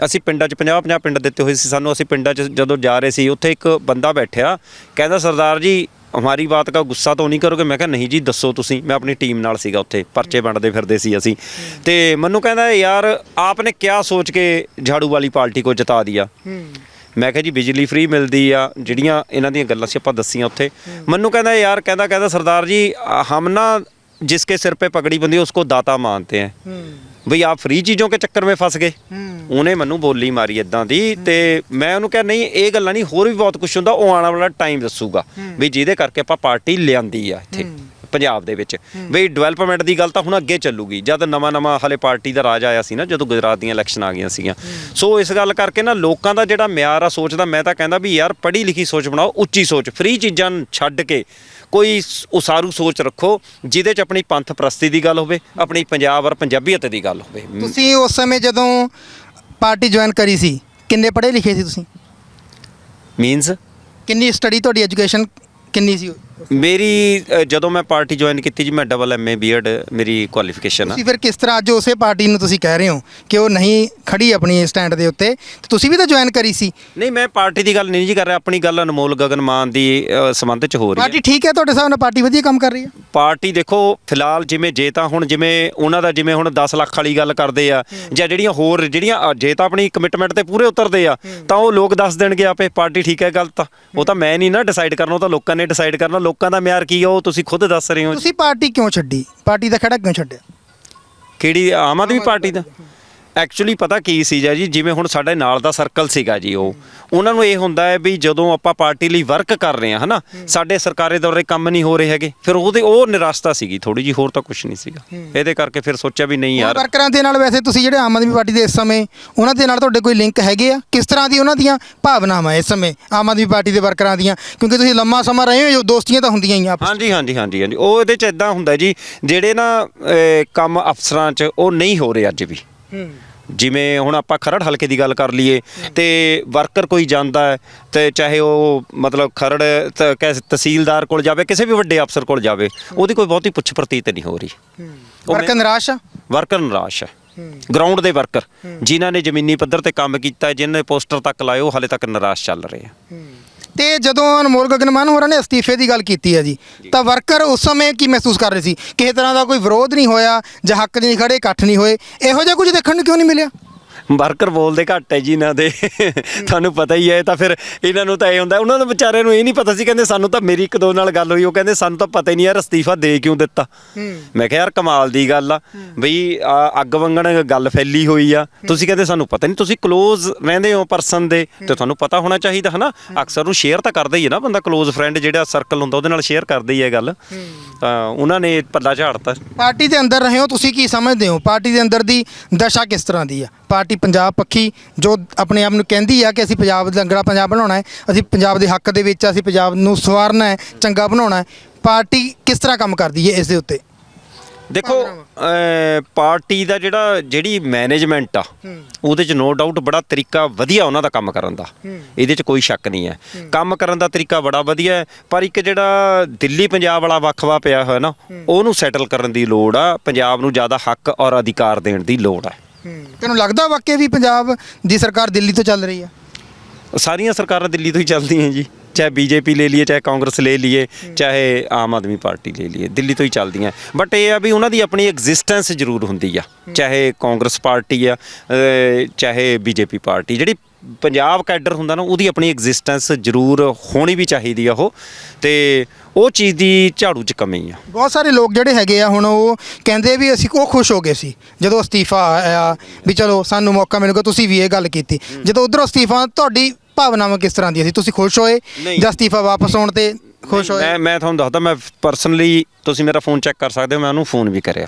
ਅਸੀਂ ਪਿੰਡਾਂ 'ਚ 50 50 ਪਿੰਡ ਦਿੱਤੇ ਹੋਏ ਸੀ ਸਾਨੂੰ ਅਸੀਂ ਪਿੰਡਾਂ 'ਚ ਜਦੋਂ ਜਾ ਰਹੇ ਸੀ ਉੱਥੇ ਇੱਕ ਬੰਦਾ ਬੈਠਿਆ ਕਹਿੰਦਾ ਸਰਦਾਰ ਜੀ ਹਮਾਰੀ ਬਾਤ ਦਾ ਗੁੱਸਾ ਤਾਂ ਨਹੀਂ ਕਰੋਗੇ? ਮੈਂ ਕਿਹਾ ਨਹੀਂ ਜੀ ਦੱਸੋ ਤੁਸੀਂ ਮੈਂ ਆਪਣੀ ਟੀਮ ਨਾਲ ਸੀਗਾ ਉੱਥੇ ਪਰਚੇ ਵੰਡਦੇ ਫਿਰਦੇ ਸੀ ਅਸੀਂ। ਤੇ ਮੈਨੂੰ ਕਹਿੰਦਾ ਯਾਰ ਆਪਨੇ ਕਿਆ ਸੋਚ ਕੇ ਝਾੜੂ ਵਾਲੀ ਪਾਰਟੀ ਕੋ ਜਿਤਾ ਦਿਆ? ਮੈਂ ਕਿਹਾ ਜੀ ਬਿਜਲੀ ਫ੍ਰੀ ਮਿਲਦੀ ਆ ਜਿਹੜੀਆਂ ਇਹਨਾਂ ਦੀਆਂ ਗੱਲਾਂ ਸੀ ਆਪਾਂ ਦੱਸੀਆਂ ਉੱਥੇ ਮੈਨੂੰ ਕਹਿੰਦਾ ਯਾਰ ਕਹਿੰਦਾ ਕਹਿੰਦਾ ਸਰਦਾਰ ਜੀ ਹਮ ਨਾ जिसके सिर पे पगड़ी बंधी है उसको दाता मानते हैं ਬਈ ਆਪ ਫ੍ਰੀ ਚੀਜ਼ੋਂ ਕੇ ਚੱਕਰ ਵਿੱਚ ਫਸ ਗਏ ਉਹਨੇ ਮੈਨੂੰ ਬੋਲੀ ਮਾਰੀ ਇਦਾਂ ਦੀ ਤੇ ਮੈਂ ਉਹਨੂੰ ਕਿਹਾ ਨਹੀਂ ਇਹ ਗੱਲਾਂ ਨਹੀਂ ਹੋਰ ਵੀ ਬਹੁਤ ਕੁਝ ਹੁੰਦਾ ਉਹ ਆਉਣ ਵਾਲਾ ਟਾਈਮ ਦੱਸੂਗਾ ਵੀ ਜਿਹਦੇ ਕਰਕੇ ਆਪਾਂ ਪਾਰਟੀ ਲਿਆਂਦੀ ਆ ਇੱਥੇ ਪੰਜਾਬ ਦੇ ਵਿੱਚ। ਬਈ ਡਿਵੈਲਪਮੈਂਟ ਦੀ ਗੱਲ ਤਾਂ ਹੁਣ ਅੱਗੇ ਚੱਲੂਗੀ। ਜਦ ਨਵਾਂ ਨਵਾਂ ਹਲੇ ਪਾਰਟੀ ਦਾ ਰਾਜ ਆਇਆ ਸੀ ਨਾ ਜਦੋਂ ਗੁਜਰਾਤ ਦੀਆਂ ਇਲੈਕਸ਼ਨ ਆ ਗਈਆਂ ਸੀਗੀਆਂ। ਸੋ ਇਸ ਗੱਲ ਕਰਕੇ ਨਾ ਲੋਕਾਂ ਦਾ ਜਿਹੜਾ ਮਿਆਰ ਆ ਸੋਚ ਦਾ ਮੈਂ ਤਾਂ ਕਹਿੰਦਾ ਵੀ ਯਾਰ ਪੜ੍ਹੀ ਲਿਖੀ ਸੋਚ ਬਣਾਓ ਉੱਚੀ ਸੋਚ ਫ੍ਰੀ ਚੀਜ਼ਾਂ ਛੱਡ ਕੇ ਕੋਈ ਉਸਾਰੂ ਸੋਚ ਰੱਖੋ ਜਿਹਦੇ 'ਚ ਆਪਣੀ ਪੰਥ ਪ੍ਰਸਤੀ ਦੀ ਗੱਲ ਹੋਵੇ ਆਪਣੀ ਪੰਜਾਬ ਔਰ ਪੰਜਾਬੀਅਤ ਦੀ ਗੱਲ ਹੋਵੇ। ਤੁਸੀਂ ਉਸ ਸਮੇਂ ਜਦੋਂ ਪਾਰਟੀ ਜੁਆਇਨ ਕਰੀ ਸੀ ਕਿੰਨੇ ਪੜ੍ਹੇ ਲਿਖੇ ਸੀ ਤੁਸੀਂ? ਮੀਨਸ ਕਿੰਨੀ ਸਟੱਡੀ ਤੁਹਾਡੀ ਐਜੂਕੇਸ਼ਨ ਕਿੰਨੀ ਸੀ? ਮੇਰੀ ਅ, ਜਦੋਂ ਮੈਂ ਪਾਰਟੀ ਜੁਆਇਨ ਕੀਤੀ ਜੀ ਮੈਂ ਡਬਲ ਐਮਏ ਬੀਐਡ ਮੇਰੀ ਕੁਆਲੀਫਿਕੇਸ਼ਨ ਆ। ਤੁਸੀਂ ਫਿਰ ਕਿਸ ਤਰ੍ਹਾਂ ਅੱਜ ਉਸੇ ਪਾਰਟੀ ਨੂੰ ਤੁਸੀਂ ਕਹਿ ਰਹੇ ਹੋ ਕਿ ਉਹ ਨਹੀਂ ਖੜੀ ਆਪਣੀ ਸਟੈਂਡ ਦੇ ਉੱਤੇ? ਤੇ ਤੁਸੀਂ ਵੀ ਤਾਂ ਜੁਆਇਨ ਕਰੀ ਸੀ। ਨਹੀਂ ਮੈਂ ਪਾਰਟੀ ਦੀ ਗੱਲ ਨਹੀਂ ਜੀ ਕਰ ਰਿਹਾ ਆਪਣੀ ਗੱਲ ਅਨਮੋਲ ਗਗਨ ਮਾਨ ਦੀ ਅ, ਸੰਬੰਧ ਚ ਹੋ ਰਹੀ ਹੈ। ਪਾਰਟੀ ਠੀਕ ਹੈ ਤੁਹਾਡੇ ਹਿਸਾਬ ਨਾਲ? ਪਾਰਟੀ ਵਧੀਆ ਕੰਮ ਕਰ ਰਹੀ ਹੈ? ਪਾਰਟੀ ਦੇਖੋ ਫਿਲਹਾਲ ਜਿਵੇਂ ਜੇ ਤਾਂ ਹੁਣ ਜਿਵੇਂ ਉਹਨਾਂ ਦਾ ਜਿਵੇਂ ਹੁਣ 10 ਲੱਖ ਵਾਲੀ ਗੱਲ ਕਰਦੇ ਆ ਜਾਂ ਜਿਹੜੀਆਂ ਹੋਰ ਜਿਹੜੀਆਂ ਅ, ਜੇ ਤਾਂ ਆਪਣੀ ਕਮਿਟਮੈਂਟ ਤੇ ਪੂਰੇ ਉਤਰਦੇ ਆ ਤਾਂ ਉਹ ਲੋਕ ਦੱਸ ਦੇਣਗੇ ਆਪੇ ਪਾਰਟੀ ਠੀਕ ਹੈ ਗਲਤ ਆ ਉਹ ਤਾਂ ਮੈਂ ਨਹੀਂ ਨਾ ਡਿਸਾਈਡ ਕਰਨਾ ਉਹ ਤਾਂ ਲੋਕਾਂ ਨੇ ਡਿਸਾਈਡ ਕਰਨਾ ਲੋਕਾਂ ਦਾ ਮਿਆਰ ਕੀ ਆ ਉਹ ਤੁਸੀਂ ਖੁਦ ਦੱਸ ਰਹੇ ਹੋ। ਤੁਸੀਂ ਪਾਰਟੀ ਕਿਉਂ ਛੱਡੀ? ਪਾਰਟੀ ਦਾ ਖੜਾ ਕਿਉਂ ਛੱਡਿਆ? ਕਿਹੜੀ ਆਮ ਆਦਮੀ ਪਾਰਟੀ ਦਾ? ਐਕਚੁਅਲੀ ਪਤਾ ਕੀ ਸੀ ਜੀ? ਜਿਵੇਂ ਹੁਣ ਸਾਡੇ ਨਾਲ ਦਾ ਸਰਕਲ ਸੀਗਾ ਜੀ ਉਹ। ਉਹਨਾਂ ਨੂੰ ਇਹ ਹੁੰਦਾ ਹੈ ਵੀ ਜਦੋਂ ਆਪਾਂ ਪਾਰਟੀ ਲਈ ਵਰਕ ਕਰ ਰਹੇ ਹਾਂ ਹਨਾ? ਸਾਡੇ ਸਰਕਾਰੇ ਦੌਰੇ ਕੰਮ ਨਹੀਂ ਹੋ ਰਹੇ ਹੈਗੇ। ਫਿਰ ਉਹਦੇ ਉਹ ਨਿਰਾਸ਼ਤਾ ਸੀਗੀ ਥੋੜੀ ਜੀ ਹੋਰ ਤਾਂ ਕੁਝ ਨਹੀਂ ਸੀਗਾ। ਇਹਦੇ ਕਰਕੇ ਫਿਰ ਸੋਚਿਆ ਵੀ ਨਹੀਂ ਯਾਰ। ਵਰਕਰਾਂ ਦੇ ਨਾਲ ਵੈਸੇ ਤੁਸੀਂ ਜਿਹੜੇ ਆਮ ਆਦਮੀ ਪਾਰਟੀ ਦੇ ਇਸ ਸਮੇਂ ਉਹਨਾਂ ਦੇ ਨਾਲ ਤੁਹਾਡੇ ਕੋਈ ਲਿੰਕ ਹੈਗੇ ਆ? ਕਿਸ ਤਰ੍ਹਾਂ ਦੀ ਉਹਨਾਂ ਦੀਆਂ ਭਾਵਨਾਵਾਂ ਇਸ ਸਮੇਂ ਆਮ ਆਦਮੀ ਪਾਰਟੀ ਦੇ ਵਰਕਰਾਂ ਦੀਆਂ? ਕਿਉਂਕਿ ਤੁਸੀਂ ਲੰਮਾ ਸਮਾਂ ਰਹੇ ਹੋ ਦੋਸਤੀਆਂ ਤਾਂ ਹੁੰਦੀਆਂ ਹੀ ਆਪਸ ਹਾਂਜੀ ਹਾਂਜੀ ਹਾਂਜੀ ਹਾਂਜੀ। ਉਹ ਇਹਦੇ ਚ ਇਦਾਂ ਹੁੰਦਾ ਜੀ ਜਿਹੜੇ ਨਾ ਅਹ, ਕੰਮ ਅਫਸਰਾਂ ਚ ਉਹ ਨਹੀਂ ਹੋ ਰਹੇ ਅੱਜ ਵੀ। ਜਿਵੇਂ ਹੁਣ ਆਪਾਂ ਖਰੜ ਹਲਕੇ ਦੀ ਗੱਲ ਕਰ ਲਈਏ ਤੇ ਵਰਕਰ ਕੋਈ ਜਾਂਦਾ ਹੈ ਤੇ ਚਾਹੇ ਉਹ ਮਤਲਬ ਖਰੜ ਤ- ਕਹਿ- ਤਹਿਸੀਲਦਾਰ ਕੋਲ ਜਾਵੇ ਕਿਸੇ ਵੀ ਵੱਡੇ ਅਫਸਰ ਕੋਲ ਜਾਵੇ ਉਹਦੀ ਕੋਈ ਬਹੁਤੀ ਪੁੱਛ ਪ੍ਰਤੀਤ ਨਹੀਂ ਹੋ ਰਹੀ। ਉਹ ਵਰਕਰ ਨਿਰਾਸ਼ ਆ? ਵਰਕਰ ਨਿਰਾਸ਼ ਹੈ। ਗਰਾਊਂਡ ਦੇ ਵਰਕਰ ਜਿਨ੍ਹਾਂ ਨੇ ਜ਼ਮੀਨੀ ਪੱਧਰ ਤੇ ਕੰਮ ਕੀਤਾ ਹੈ, ਜਿਨ੍ਹਾਂ ਨੇ ਪੋਸਟਰ ਤੱਕ ਲਾਏ ਉਹ ਹਾਲੇ ਤੱਕ ਨਿਰਾਸ਼ ਚੱਲ ਰਹੇ ਆ। ਤੇ ਜਦੋਂ ਅਨਮੋਲ ਗਗਨਮਾਨ ਹੋਰਾਂ ਨੇ ਅਸਤੀਫੇ ਦੀ ਗੱਲ ਕੀਤੀ ਹੈ ਜੀ। ਤਾਂ ਵਰਕਰ ਉਸ ਸਮੇਂ ਕੀ ਮਹਿਸੂਸ ਕਰ ਰਹੇ ਸੀ? ਕਿਸੇ ਤਰ੍ਹਾਂ ਦਾ ਕੋਈ ਵਿਰੋਧ ਨਹੀਂ ਹੋਇਆ ਜਾਂ ਹੱਕ ਨਹੀਂ ਖੜੇ ਇਕੱਠ ਨਹੀਂ ਹੋਏ? ਇਹੋ ਜਿਹਾ ਕੁਝ ਦੇਖਣ ਨੂੰ ਕਿਉਂ ਨਹੀਂ ਮਿਲਿਆ? ਵਰਕਰ ਬੋਲਦੇ ਘੱਟ ਹੈ ਜੀ ਇਹਨਾਂ ਦੇ। ਤੁਹਾਨੂੰ ਪਤਾ ਹੀ ਹੈ ਤਾਂ ਫਿਰ ਇਹਨਾਂ ਨੂੰ ਤਾਂ ਇਹ ਹੁੰਦਾ ਉਹਨਾਂ ਦੇ ਵਿਚਾਰਿਆਂ ਨੂੰ ਇਹ ਨਹੀਂ ਪਤਾ ਸੀ ਕਹਿੰਦੇ ਸਾਨੂੰ ਤਾਂ ਮੇਰੀ ਇੱਕ ਦੋ ਨਾਲ ਗੱਲ ਹੋਈ ਉਹ ਕਹਿੰਦੇ ਸਾਨੂੰ ਤਾਂ ਪਤਾ ਹੀ ਨਹੀਂ ਯਾਰ ਅਸਤੀਫਾ ਦੇ ਕਿਉਂ ਦਿੱਤਾ। ਮੈਂ ਕਿਹਾ ਯਾਰ ਕਮਾਲ ਦੀ ਗੱਲ ਆ ਬਈ ਅੱਗ ਵੰਗਣ ਗੱਲ ਫੈਲੀ ਹੋਈ ਆ। ਤੁਸੀਂ ਕਹਿੰਦੇ ਸਾਨੂੰ ਪਤਾ ਨਹੀਂ ਤੁਸੀਂ ਕਲੋਜ਼ ਰਹਿੰਦੇ ਹੋ ਪਰਸਨ ਦੇ ਤੇ ਤੁਹਾਨੂੰ ਪਤਾ ਹੋਣਾ ਚਾਹੀਦਾ ਹਨਾ? ਅਕਸਰ ਉਹ ਸ਼ੇਅਰ ਤਾਂ ਕਰਦਾ ਹੀ ਹੈ ਨਾ ਬੰਦਾ ਕਲੋਜ਼ ਫਰੈਂਡ ਜਿਹੜਾ ਸਰਕਲ ਹੁੰਦਾ ਉਹਦੇ ਨਾਲ ਸ਼ੇਅਰ ਕਰਦਾ ਹੀ ਹੈ ਗੱਲ। ਤਾਂ ਉਹਨਾਂ ਨੇ ਪੱਲਾ ਝਾੜਤਾ। ਪਾਰਟੀ ਦੇ ਅੰਦਰ ਰਹੇ ਹੋ ਤੁਸੀਂ ਕੀ ਸਮਝਦੇ ਹੋ? ਪਾਰਟੀ ਦੇ ਅੰਦਰ ਦੀ ਦਸ਼ਾ ਕਿਸ ਤਰ੍ਹਾਂ ਦੀ ਆ? ਪਾਰਟੀ ਪੰਜਾਬ ਪੱਖੀ ਜੋ ਆਪਣੇ ਆਪ ਨੂੰ ਕਹਿੰਦੀ ਆ ਕਿ ਅਸੀਂ ਪੰਜਾਬ ਦਾ ਅੰਗੜਾ ਪੰਜਾਬ ਬਣਾਉਣਾ ਹੈ ਅਸੀਂ ਪੰਜਾਬ ਦੇ ਹੱਕ ਦੇ ਵਿੱਚ ਅਸੀਂ ਪੰਜਾਬ ਨੂੰ ਸਵਾਰਨਾ ਹੈ ਚੰਗਾ ਬਣਾਉਣਾ ਹੈ ਪਾਰਟੀ ਕਿਸ ਤਰ੍ਹਾਂ ਕੰਮ ਕਰਦੀ ਹੈ ਇਸ ਦੇ ਉੱਤੇ? ਦੇਖੋ ਪਾਰਟੀ ਦਾ ਜਿਹੜਾ ਜਿਹੜੀ ਮੈਨੇਜਮੈਂਟ ਆ ਉਹਦੇ ਚ ਨੋ ਡਾਊਟ ਬੜਾ ਤਰੀਕਾ ਵਧੀਆ ਉਹਨਾਂ ਦਾ ਕੰਮ ਕਰਨ ਦਾ। ਇਹਦੇ ਚ ਕੋਈ ਸ਼ੱਕ ਨਹੀਂ ਹੈ। ਕੰਮ ਕਰਨ ਦਾ ਤਰੀਕਾ ਬੜਾ ਵਧੀਆ ਹੈ ਪਰ ਇੱਕ ਜਿਹੜਾ ਦਿੱਲੀ ਪੰਜਾਬ ਵਾਲਾ ਵੱਖਵਾ ਪਿਆ ਹੋਇਆ ਨਾ ਉਹਨੂੰ ਸੈਟਲ ਕਰਨ ਦੀ ਲੋੜ ਆ ਪੰਜਾਬ ਨੂੰ ਜ਼ਿਆਦਾ ਹੱਕ ਔਰ ਅਧਿਕਾਰ ਦੇਣ ਦੀ ਲੋੜ ਹੈ ਤੈਨੂੰ ਲੱਗਦਾ ਵਾਕਿਆ ਵੀ ਪੰਜਾਬ ਦੀ ਸਰਕਾਰ ਦਿੱਲੀ ਤੋਂ ਚੱਲ ਰਹੀ ਆ? ਸਾਰੀਆਂ ਸਰਕਾਰਾਂ ਦਿੱਲੀ ਤੋਂ ਹੀ ਚੱਲਦੀਆਂ ਜੀ। ਚਾਹੇ ਬੀਜੇਪੀ ਲੈ ਲਈਏ ਚਾਹੇ ਕਾਂਗਰਸ ਲੈ ਲਈਏ ਚਾਹੇ ਆਮ ਆਦਮੀ ਪਾਰਟੀ ਲੈ ਲਈਏ ਦਿੱਲੀ ਤੋਂ ਹੀ ਚੱਲਦੀਆਂ। ਬਟ ਇਹ ਆ ਵੀ ਉਹਨਾਂ ਦੀ ਆਪਣੀ ਐਗਜ਼ਿਸਟੈਂਸ ਜ਼ਰੂਰ ਹੁੰਦੀ ਆ। ਚਾਹੇ ਕਾਂਗਰਸ ਪਾਰਟੀ ਆ ਚਾਹੇ ਬੀਜੇਪੀ ਪਾਰਟੀ। ਜਿਹੜੀ ਪੰਜਾਬ ਕੈਡਰ ਹੁੰਦਾ ਨਾ ਉਹਦੀ ਆਪਣੀ ਐਗਜ਼ਿਸਟੈਂਸ ਜ਼ਰੂਰ ਹੋਣੀ ਵੀ ਚਾਹੀਦੀ ਆ ਉਹ ਤੇ ਉਹ ਚੀਜ਼ ਦੀ ਝਾੜੂ 'ਚ ਕਮੀ ਆ। ਬਹੁਤ ਸਾਰੇ ਲੋਕ ਜਿਹੜੇ ਹੈਗੇ ਆ ਹੁਣ ਉਹ ਕਹਿੰਦੇ ਵੀ ਅਸੀਂ ਉਹ ਖੁਸ਼ ਹੋ ਗਏ ਸੀ ਜਦੋਂ ਅਸਤੀਫਾ ਆਇਆ ਵੀ ਚਲੋ ਸਾਨੂੰ ਮੌਕਾ ਮਿਲੂਗਾ ਤੁਸੀਂ ਵੀ ਇਹ ਗੱਲ ਕੀਤੀ। ਜਦੋਂ ਉਧਰੋਂ ਅਸਤੀਫਾ ਤੁਹਾਡੀ ਭਾਵਨਾਵਾਂ ਕਿਸ ਤਰ੍ਹਾਂ ਦੀਆਂ ਸੀ? ਤੁਸੀਂ ਖੁਸ਼ ਹੋਏ। ਜਾਂ ਅਸਤੀਫਾ ਵਾਪਸ ਆਉਣ ਤੇ ਖੁਸ਼ ਹੋਏ? ਮੈਂ ਮੈਂ ਤੁਹਾਨੂੰ ਦੱਸਦਾ ਮੈਂ ਪਰਸਨਲੀ ਤੁਸੀਂ ਮੇਰਾ ਫੋਨ ਚੈੱਕ ਕਰ ਸਕਦੇ ਹੋ ਮੈਂ ਉਹਨੂੰ ਫੋਨ ਵੀ ਕਰਿਆ।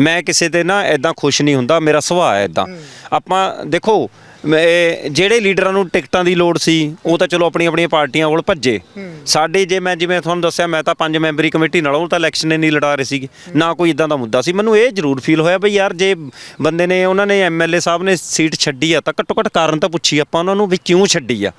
ਮੈਂ ਕਿਸੇ ਤੇ ਨਾ ਐਦਾਂ ਖੁਸ਼ ਨਹੀਂ ਹੁੰਦਾ ਮੇਰਾ ਸੁਭਾਅ ਹੈ ਐਦਾਂ ਆਪਾਂ ਦੇਖੋ ਮੈਂ- ਜਿਹੜੇ ਲੀਡਰਾਂ ਨੂੰ ਟਿਕਟਾਂ ਦੀ ਲੋੜ ਸੀ ਉਹ ਤਾਂ ਚਲੋ ਆਪਣੀਆਂ ਆਪਣੀਆਂ ਪਾਰਟੀਆਂ ਕੋਲ ਭੱਜੇ। ਸਾਡੇ ਜੇ ਮੈਂ ਜਿਵੇਂ ਤੁਹਾਨੂੰ ਦੱਸਿਆ ਮੈਂ ਤਾਂ ਪੰਜ ਮੈਂਬਰੀ ਕਮੇਟੀ ਨਾਲ ਤਾਂ ਇਲੈਕਸ਼ਨ ਹੀ ਨਹੀਂ ਲੜਾ ਰਹੇ ਸੀਗੇ। ਨਾ ਕੋਈ ਇਦਾਂ ਦਾ ਮੁੱਦਾ ਸੀ। ਮੈਨੂੰ ਇਹ ਜ਼ਰੂਰ ਫੀਲ ਹੋਇਆ ਬਈ ਯਾਰ ਜੇ ਬੰਦੇ ਨੇ ਉਹਨਾਂ ਨੇ ਐਮਐਲਏ ਸਾਹਿਬ ਨੇ ਸੀਟ ਛੱਡੀ ਆ ਤਾਂ ਘੱਟੋ ਘੱਟ ਕਾਰਨ ਤਾਂ ਪੁੱਛੀ ਆਪਾਂ ਉਹਨਾਂ ਨੂੰ ਵੀ ਕਿਉਂ ਛੱਡੀ ਆ।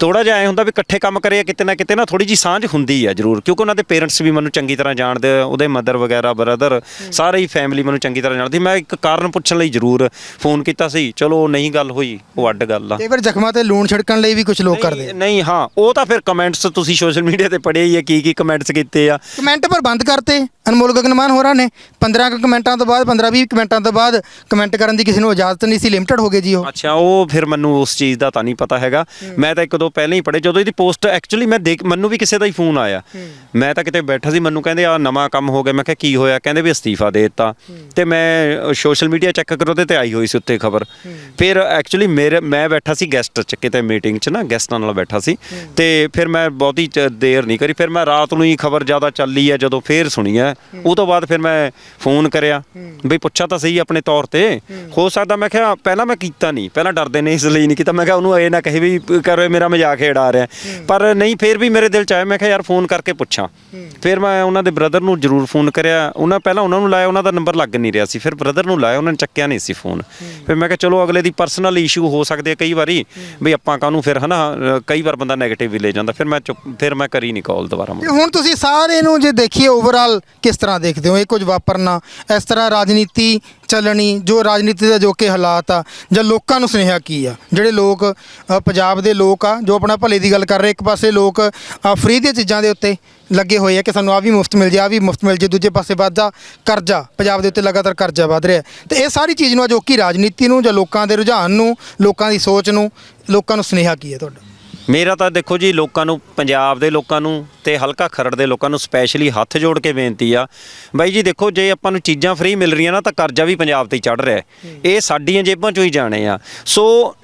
ਥੋੜਾ ਜਿਹਾ ਐ ਹੁੰਦਾ ਵੀ ਇਕੱਠੇ ਕੰਮ ਕਰੇ ਕਿਤੇ ਨਾ ਕਿਤੇ ਨਾ ਥੋੜੀ ਜੀ ਸਾਂਝ ਹੁੰਦੀ ਆ ਜ਼ਰੂਰ ਕਿਉਂਕਿ ਉਹਨਾਂ ਦੇ ਪੇਰੈਂਟਸ ਵੀ ਮੈਨੂੰ ਚੰਗੀ ਤਰ੍ਹਾਂ ਜਾਣਦੇ ਆ ਉਹਦੇ ਮਦਰ ਵਗੈਰਾ ਬ੍ਰਦਰ ਸਾਰੇ ਹੀ ਫੈਮਿਲੀ ਮੈਨੂੰ ਚੰਗੀ ਤਰ੍ਹਾਂ ਜਾਣਦੀ ਮੈਂ ਇੱਕ ਕਾਰਨ ਪੁੱਛਣ ਲਈ ਜ਼ਰੂਰ ਫੋਨ ਕੀਤਾ ਸੀ ਚਲੋ ਨਹੀਂ ਗੱਲ ਹੋਈ ਉਹ ਅੱਡ ਗੱਲ ਆ। ਕਈ ਵਾਰ ਜ਼ਖਮਾਂ ਤੇ ਲੂਣ ਛਿੜਕਣ ਲਈ ਵੀ ਕੁਝ ਲੋਕ ਕਰਦੇ ਨਹੀਂ- ਨਹੀਂ ਹਾਂ ਉਹ ਤਾਂ ਫਿਰ ਕਮੈਂਟਸ ਤੁਸੀਂ ਸੋਸ਼ਲ ਮੀਡੀਆ ਤੇ ਪੜ੍ਹੇ ਹੀ ਆ ਕੀ ਕੀ ਕਮੈਂਟਸ ਕੀਤੇ ਆ। ਕਮੈਂਟ ਪਰ ਬੰਦ ਕਰਤੇ। ਅਨਮੋਲ ਗਗਨਮਾਨ ਹੋਰਾਂ ਨੇ। 15 ਕੁ ਕਮੈਂਟਾਂ ਤੋਂ ਬਾਅਦ 15 20 ਕਮੈਂਟਾਂ ਤੋਂ ਬਾਅਦ ਕਮੈਂਟ ਕਰਨ ਦੀ ਕਿਸੇ ਨੂੰ ਇਜਾਜ਼ਤ ਨਹੀਂ ਸੀ ਲਿਮਟਿਡ ਹੋ ਗਏ ਜੀ ਉਹ। ਅੱਛਾ ਉਹ ਫਿਰ ਮੈਨੂੰ ਉਸ ਚੀਜ਼ ਦਾ ਤਾਂ ਨਹੀਂ ਪਤਾ ਹੈਗਾ। ਮੈਂ ਤਾਂ ਇੱਕ ਦੋ ਪਹਿਲਾਂ ਹੀ ਪੜ੍ਹੇ ਜਦੋਂ ਇਹਦੀ ਪੋਸਟ ਐਕਚੁਅਲੀ ਮੈਂ ਦੇਖ ਮੈਨੂੰ ਵੀ ਕਿਸੇ ਦਾ ਹੀ ਫੋਨ ਆਇਆ। ਮੈਂ ਤਾਂ ਕਿਤੇ ਬੈਠਾ ਸੀ ਮੈਨੂੰ ਕਹਿੰਦੇ ਆ ਨਵਾਂ ਕੰਮ ਹੋ ਗਿਆ। ਮੈਂ ਕਿਹਾ ਕੀ ਹੋਇਆ? ਕਹਿੰਦੇ ਵੀ ਅਸਤੀਫਾ ਦੇ ਦਿੱਤਾ। ਤੇ ਮੈਂ ਸੋਸ਼ਲ ਮੀਡੀਆ ਚੈੱਕ ਕਰੋ ਤੇ ਆਈ ਹੋਈ ਸੀ ਉੱਤੇ ਖਬਰ। ਫਿਰ ਐਕਚੁਅਲੀ ਮੇਰੇ ਮੈਂ ਬੈਠਾ ਸੀ ਗੈਸਟ ਚ ਕਿਤੇ ਮੀਟਿੰਗ ਚ ਨਾ ਗੈਸਟਾਂ ਨਾਲ ਬੈਠਾ ਸੀ। ਤੇ ਫਿਰ ਮੈਂ ਬਹੁਤੀ ਦੇਰ ਨਹੀਂ ਕਰੀ। ਫਿਰ ਮੈਂ ਰਾਤ ਨੂੰ ਹੀ ਖਬਰ ਜ਼ਿਆਦਾ ਚੱਲੀ ਹੈ ਜਦੋਂ ਫੇਰ ਸੁਣੀ ਹੈ। ਉਹ ਤੋਂ ਬਾਅਦ ਫਿਰ ਮੈਂ ਫੋਨ ਕਰਿਆ ਬਈ ਪੁੱਛਾ ਤਾਂ ਸਹੀ ਆਪਣੇ ਤੌਰ ਤੇ। ਹੋ। ਸਕਦਾ ਮੈਂ ਕਿਹਾ ਪਹਿਲਾਂ ਮੈਂ ਕੀਤਾ ਨਹੀਂ ਪਹਿਲਾਂ ਡਰਦੇ ਨੇ ਇਸ ਲਈ ਨਹੀਂ ਕੀਤਾ। ਮੈਂ ਕਿਹਾ ਉਹਨੂੰ ਇਹ ਨਾ ਕਹੇ ਵੀ ਕਰ ਮੇਰਾ ਮਜ਼ਾਕ ਉਡਾ ਰਿਹਾ। ਪਰ ਨਹੀਂ ਫਿਰ ਵੀ ਮੇਰੇ ਦਿਲ ਚ ਆਇਆ ਮੈਂ ਕਿਹਾ ਯਾਰ ਫੋਨ ਕਰਕੇ ਪੁੱਛਾਂ। ਫਿਰ ਮੈਂ ਉਹਨਾਂ ਦੇ ਬ੍ਰਦਰ ਨੂੰ ਜ਼ਰੂਰ ਫੋਨ ਕਰਿਆ। ਉਹਨਾਂ ਪਹਿਲਾਂ ਉਹਨਾਂ ਨੂੰ ਲਾਇਆ ਉਹਨਾਂ ਦਾ ਨੰਬਰ ਲੱਗ ਨਹੀਂ ਰਿਹਾ ਸੀ। ਫਿਰ ਬ੍ਰਦਰ ਨੂੰ ਲਾਇਆ ਉਹਨਾਂ ਨੇ ਚੱਕਿਆ ਨਹੀਂ ਸੀ ਫੋਨ। ਫਿਰ ਮੈਂ ਕਿਹਾ ਚਲੋ ਅਗਲੇ ਦੀ ਪਰਸਨਲ ਇਸ਼ੂ ਹੋ ਸਕਦੇ ਆ ਕਈ ਵਾਰੀ ਵੀ ਆਪਾਂ ਕਾਹਨੂੰ ਫਿਰ ਹਨਾ ਕਈ ਵਾਰ ਬੰਦਾ 네ਗੇਟਿਵ ਵੀ ਲੈ ਜਾਂਦਾ। ਫਿਰ ਮੈਂ ਫਿਰ ਮੈਂ ਕਰੀ ਨਹੀਂ ਕਾਲ ਦੁਬਾਰਾ ਹੁਣ ਤੁਸੀਂ ਸਾਰੇ ਨੂੰ ਜੇ ਦੇਖੀਏ ਓਵਰਆਲ ਕਿਸ ਤਰ੍ਹਾਂ ਦੇਖਦੇ ਹੋ? ਇਹ ਕੁਝ ਵਾਪਰਨਾ ਇਸ ਤਰ੍ਹਾਂ ਰਾਜਨੀਤੀ ਚੱਲਣੀ ਜੋ ਰਾਜਨੀਤੀ ਦੇ ਜੋ ਕਿ ਹਾਲਾਤ ਆ ਜਾਂ ਲੋਕਾਂ ਨੂੰ ਸੁਨੇਹਾ ਕੀ ਆ? ਜਿਹੜੇ ਲੋਕ ਅ, ਪੰਜਾਬ ਦੇ ਲੋਕ ਆ ਜੋ ਆਪਣਾ ਭਲੇ ਦੀ ਗੱਲ ਕਰ ਰਹੇ ਇੱਕ ਪਾਸੇ ਲੋਕ ਫ੍ਰੀ ਦੀਆਂ ਚੀਜ਼ਾਂ ਦੇ ਉੱਤੇ ਲੱਗੇ ਹੋਏ ਆ ਕਿ ਸਾਨੂੰ ਆ ਵੀ ਮੁਫਤ ਮਿਲ ਜਾ ਆ ਵੀ ਮੁਫਤ ਮਿਲ ਜੇ ਦੂਜੇ ਪਾਸੇ ਵਾਧਾ ਕਰਜ਼ਾ ਪੰਜਾਬ ਦੇ ਉੱਤੇ ਲਗਾਤਾਰ ਕਰਜ਼ਾ ਵਧ ਰਿਹਾ। ਤੇ ਇਹ ਸਾਰੀ ਚੀਜ਼ ਨੂੰ ਜੋ ਕਿ ਰਾਜਨੀਤੀ ਨੂੰ ਜਾਂ ਲੋਕਾਂ ਦੇ ਰੁਝਾਨ ਨੂੰ ਲੋਕਾਂ ਦੀ ਸੋਚ ਨੂੰ ਲੋਕਾਂ ਨੂੰ ਸੁਨੇਹਾ ਕੀ ਹੈ ਤੁਹਾਡਾ? ਮੇਰਾ ਤਾਂ ਦੇਖੋ ਜੀ ਲੋਕਾਂ ਨੂੰ ਪੰਜਾਬ ਦੇ ਲੋਕਾਂ ਨੂੰ ਤੇ ਹਲਕਾ ਖਰੜ ਦੇ ਲੋਕਾਂ ਨੂੰ ਸਪੈਸ਼ਲੀ ਹੱਥ ਜੋੜ ਕੇ ਬੇਨਤੀ ਆ। ਬਾਈ ਜੀ ਦੇਖੋ ਜੇ ਆਪਾਂ ਨੂੰ ਚੀਜ਼ਾਂ ਫ੍ਰੀ ਮਿਲ ਰਹੀਆਂ ਨਾ ਤਾਂ ਕਰਜ਼ਾ ਵੀ ਪੰਜਾਬ ਤੇ ਚੜ ਰਿਹਾ ਹੈ। ਇਹ ਸਾਡੀਆਂ ਜੇਬਾਂ ਚੋਂ ਹੀ ਜਾਣੇ ਆ। ਸੋ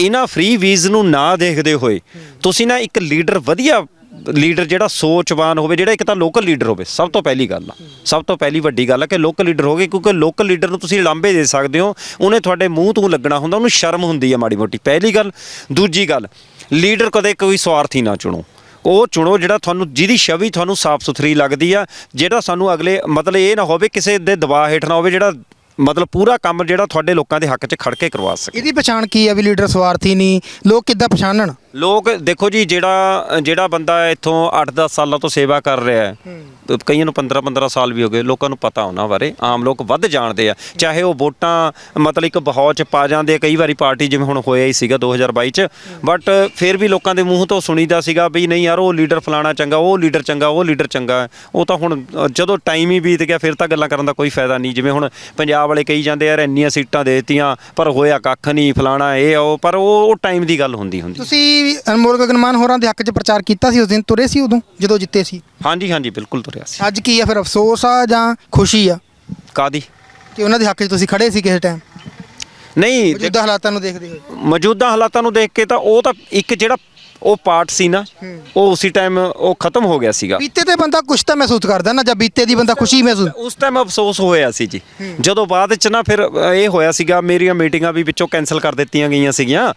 ਇਹਨਾਂ ਫ੍ਰੀ ਵੀਜ਼ ਨੂੰ ਨਾ ਦੇਖਦੇ ਹੋਏ ਤੁਸੀਂ ਨਾ ਇੱਕ ਲੀਡਰ ਵਧੀਆ ਲੀਡਰ ਜਿਹੜਾ ਸੋਚਵਾਨ ਹੋਵੇ, ਜਿਹੜਾ ਇੱਕ ਤਾਂ ਲੋਕਲ ਲੀਡਰ ਹੋਵੇ, ਸਭ ਤੋਂ ਪਹਿਲੀ ਗੱਲ ਆ। ਸਭ ਤੋਂ ਪਹਿਲੀ ਵੱਡੀ ਗੱਲ ਆ ਕਿ ਲੋਕਲ ਲੀਡਰ ਹੋਵੇ ਕਿਉਂਕਿ ਲੋਕਲ ਲੀਡਰ ਨੂੰ ਤੁਸੀਂ ਲਾਂਬੇ ਦੇ ਸਕਦੇ ਹੋ, ਉਹਨੇ ਤੁਹਾਡੇ ਮੂੰਹ ਤੋਂ ਲੱਗਣਾ ਹੁੰਦਾ, ਉਹਨੂੰ ਸ਼ਰਮ ਹੁੰਦੀ ਆ ਮਾੜੀ ਮੋਟੀ। ਪਹਿਲੀ ਗੱਲ। ਦੂਜੀ ਗੱਲ, ਲੀਡਰ ਕਦੇ ਕੋਈ ਸਵਾਰਥੀ ਨਾ ਚੁਣੋ। ਉਹ ਚੁਣੋ ਜਿਹੜਾ ਤੁਹਾਨੂੰ, ਜਿਹਦੀ ਛਵੀ ਤੁਹਾਨੂੰ ਸਾਫ਼ ਸੁਥਰੀ ਲੱਗਦੀ ਆ, ਜਿਹੜਾ ਸਾਨੂੰ ਅਗਲੇ, ਮਤਲਬ ਇਹ ਨਾ ਹੋਵੇ ਕਿਸੇ ਦੇ ਦਬਾਅ ਹੇਠ ਨਾ ਹੋਵੇ, ਜਿਹੜਾ ਮਤਲਬ ਪੂਰਾ ਕੰਮ ਜਿਹੜਾ ਤੁਹਾਡੇ ਲੋਕਾਂ ਦੇ ਹੱਕ 'ਚ ਖੜ ਕੇ ਕਰਵਾ ਸਕੇ। ਇਹਦੀ ਪਛਾਣ ਕੀ ਹੈ ਵੀ ਲੀਡਰ ਸਵਾਰਥੀ ਨਹੀਂ ਲੋਕ ਕਿੱਦਾਂ ਪਛਾਣਨ? ਲੋਕ ਦੇਖੋ ਜੀ ਜਿਹੜਾ ਜਿਹੜਾ ਬੰਦਾ ਇੱਥੋਂ 8-10 ਸਾਲਾਂ ਤੋਂ ਸੇਵਾ ਕਰ ਰਿਹਾ ਹੈ ਤੇ ਕਈਆਂ ਨੂੰ 15-15 ਸਾਲ ਵੀ ਹੋ ਗਏ ਲੋਕਾਂ ਨੂੰ ਪਤਾ ਉਹਨਾਂ ਬਾਰੇ। ਆਮ ਲੋਕ ਵੱਧ ਜਾਣਦੇ ਆ। ਚਾਹੇ ਉਹ ਵੋਟਾਂ ਮਤਲਬ ਇੱਕ ਬਹੌਚ ਪਾ ਜਾਂਦੇ ਆ ਕਈ ਵਾਰੀ ਪਾਰਟੀ ਜਿਵੇਂ ਹੁਣ ਹੋਇਆ ਹੀ ਸੀਗਾ 2022 ਚ ਬਟ ਫਿਰ ਵੀ ਲੋਕਾਂ ਦੇ ਮੂੰਹ ਤੋਂ ਸੁਣੀਦਾ ਸੀਗਾ ਵੀ ਨਹੀਂ ਯਾਰ ਉਹ ਲੀਡਰ ਫਲਾਣਾ ਚੰਗਾ ਉਹ ਲੀਡਰ ਚੰਗਾ ਉਹ ਲੀਡਰ ਚੰਗਾ। ਉਹ ਤਾਂ ਹੁਣ ਜਦੋਂ ਟਾਈਮ ਹੀ ਬੀਤ ਗਿਆ ਫਿਰ ਤਾਂ ਗੱਲਾਂ ਕਰਨ ਦਾ ਕੋਈ ਫਾਇਦਾ ਨਹੀਂ। ਜਿਵੇਂ ਹੁਣ ਪੰਜਾਬ ਵਾਲੇ ਕਹੀ ਜਾਂਦੇ ਯਾਰ ਇੰਨੀਆਂ ਸੀਟਾਂ ਦੇ ਦਿੱਤੀਆਂ ਪਰ ਹੋਇਆ ਕੱਖ ਨਹੀਂ ਫਲਾਣਾ ਇਹ ਆ ਉਹ ਪਰ ਉਹ ਉਹ ਟਾਈਮ ਦੀ ਗੱਲ ਹੁੰਦੀ ਹੁੰਦੀ। ਤੁਸੀਂ ਅਨਮੋਲ ਗਗਨਮਾਨ ਹੋਰਾਂ ਦੇ ਹੱਕ 'ਚ ਪ੍ਰਚਾਰ ਕੀਤਾ ਸੀ ਉਸ ਦਿਨ? ਤੁਰੇ ਸੀ ਉਦੋਂ ਜਦੋਂ ਜਿੱਤੇ ਸੀ? ਹਾਂਜੀ ਹਾਂਜੀ ਬਿਲਕੁਲ ਤੁਰਿਆ ਸੀ। ਅੱਜ ਕੀ ਆ ਫਿਰ ਅਫਸੋਸ ਆ ਜਾਂ ਖੁਸ਼ੀ ਆ? ਕਾਦੀ ਕਿ ਉਹਨਾਂ ਦੇ ਹੱਕ 'ਚ ਤੁਸੀਂ ਖੜੇ ਸੀ ਕਿਸੇ ਟਾਈਮ ਨਹੀਂ ਮੌਜੂਦਾ ਹਾਲਾਤਾਂ ਨੂੰ ਦੇਖਦੇ ਹੋਏ। ਮੌਜੂਦਾ ਹਾਲਾਤਾਂ ਨੂੰ ਦੇਖ ਕੇ ਤਾਂ ਉਹ ਤਾਂ ਇੱਕ ਜਿਹੜਾ ਉਹ ਪਾਰਟ ਸੀ ਨਾ ਉਹ ਉਸੇ ਟਾਈਮ ਉਹ ਖਤਮ ਹੋ ਗਿਆ ਸੀਗਾ। ਬੀਤੇ ਤੇ ਬੰਦਾ ਕੁਛ ਤਾਂ ਮਹਿਸੂਸ ਕਰਦਾ ਨਾ ਜਾਂ ਬੀਤੇ ਦੀ ਬੰਦਾ ਖੁਸ਼ੀ ਮਹਿਸੂਸ ਉਸ ਟਾਈਮ ਅਫਸੋਸ ਹੋਇਆ ਸੀ ਜੀ। ਜਦੋਂ ਬਾਅਦ ਚ ਨਾ ਫਿਰ ਇਹ ਹੋਇਆ ਸੀਗਾ ਮੇਰੀਆਂ ਮੀਟਿੰਗਾਂ ਵੀ ਵਿੱਚੋਂ ਕੈਨਸਲ ਕਰ ਦਿੱਤੀਆਂ ਗਈਆਂ ਸੀਗੀਆਂ।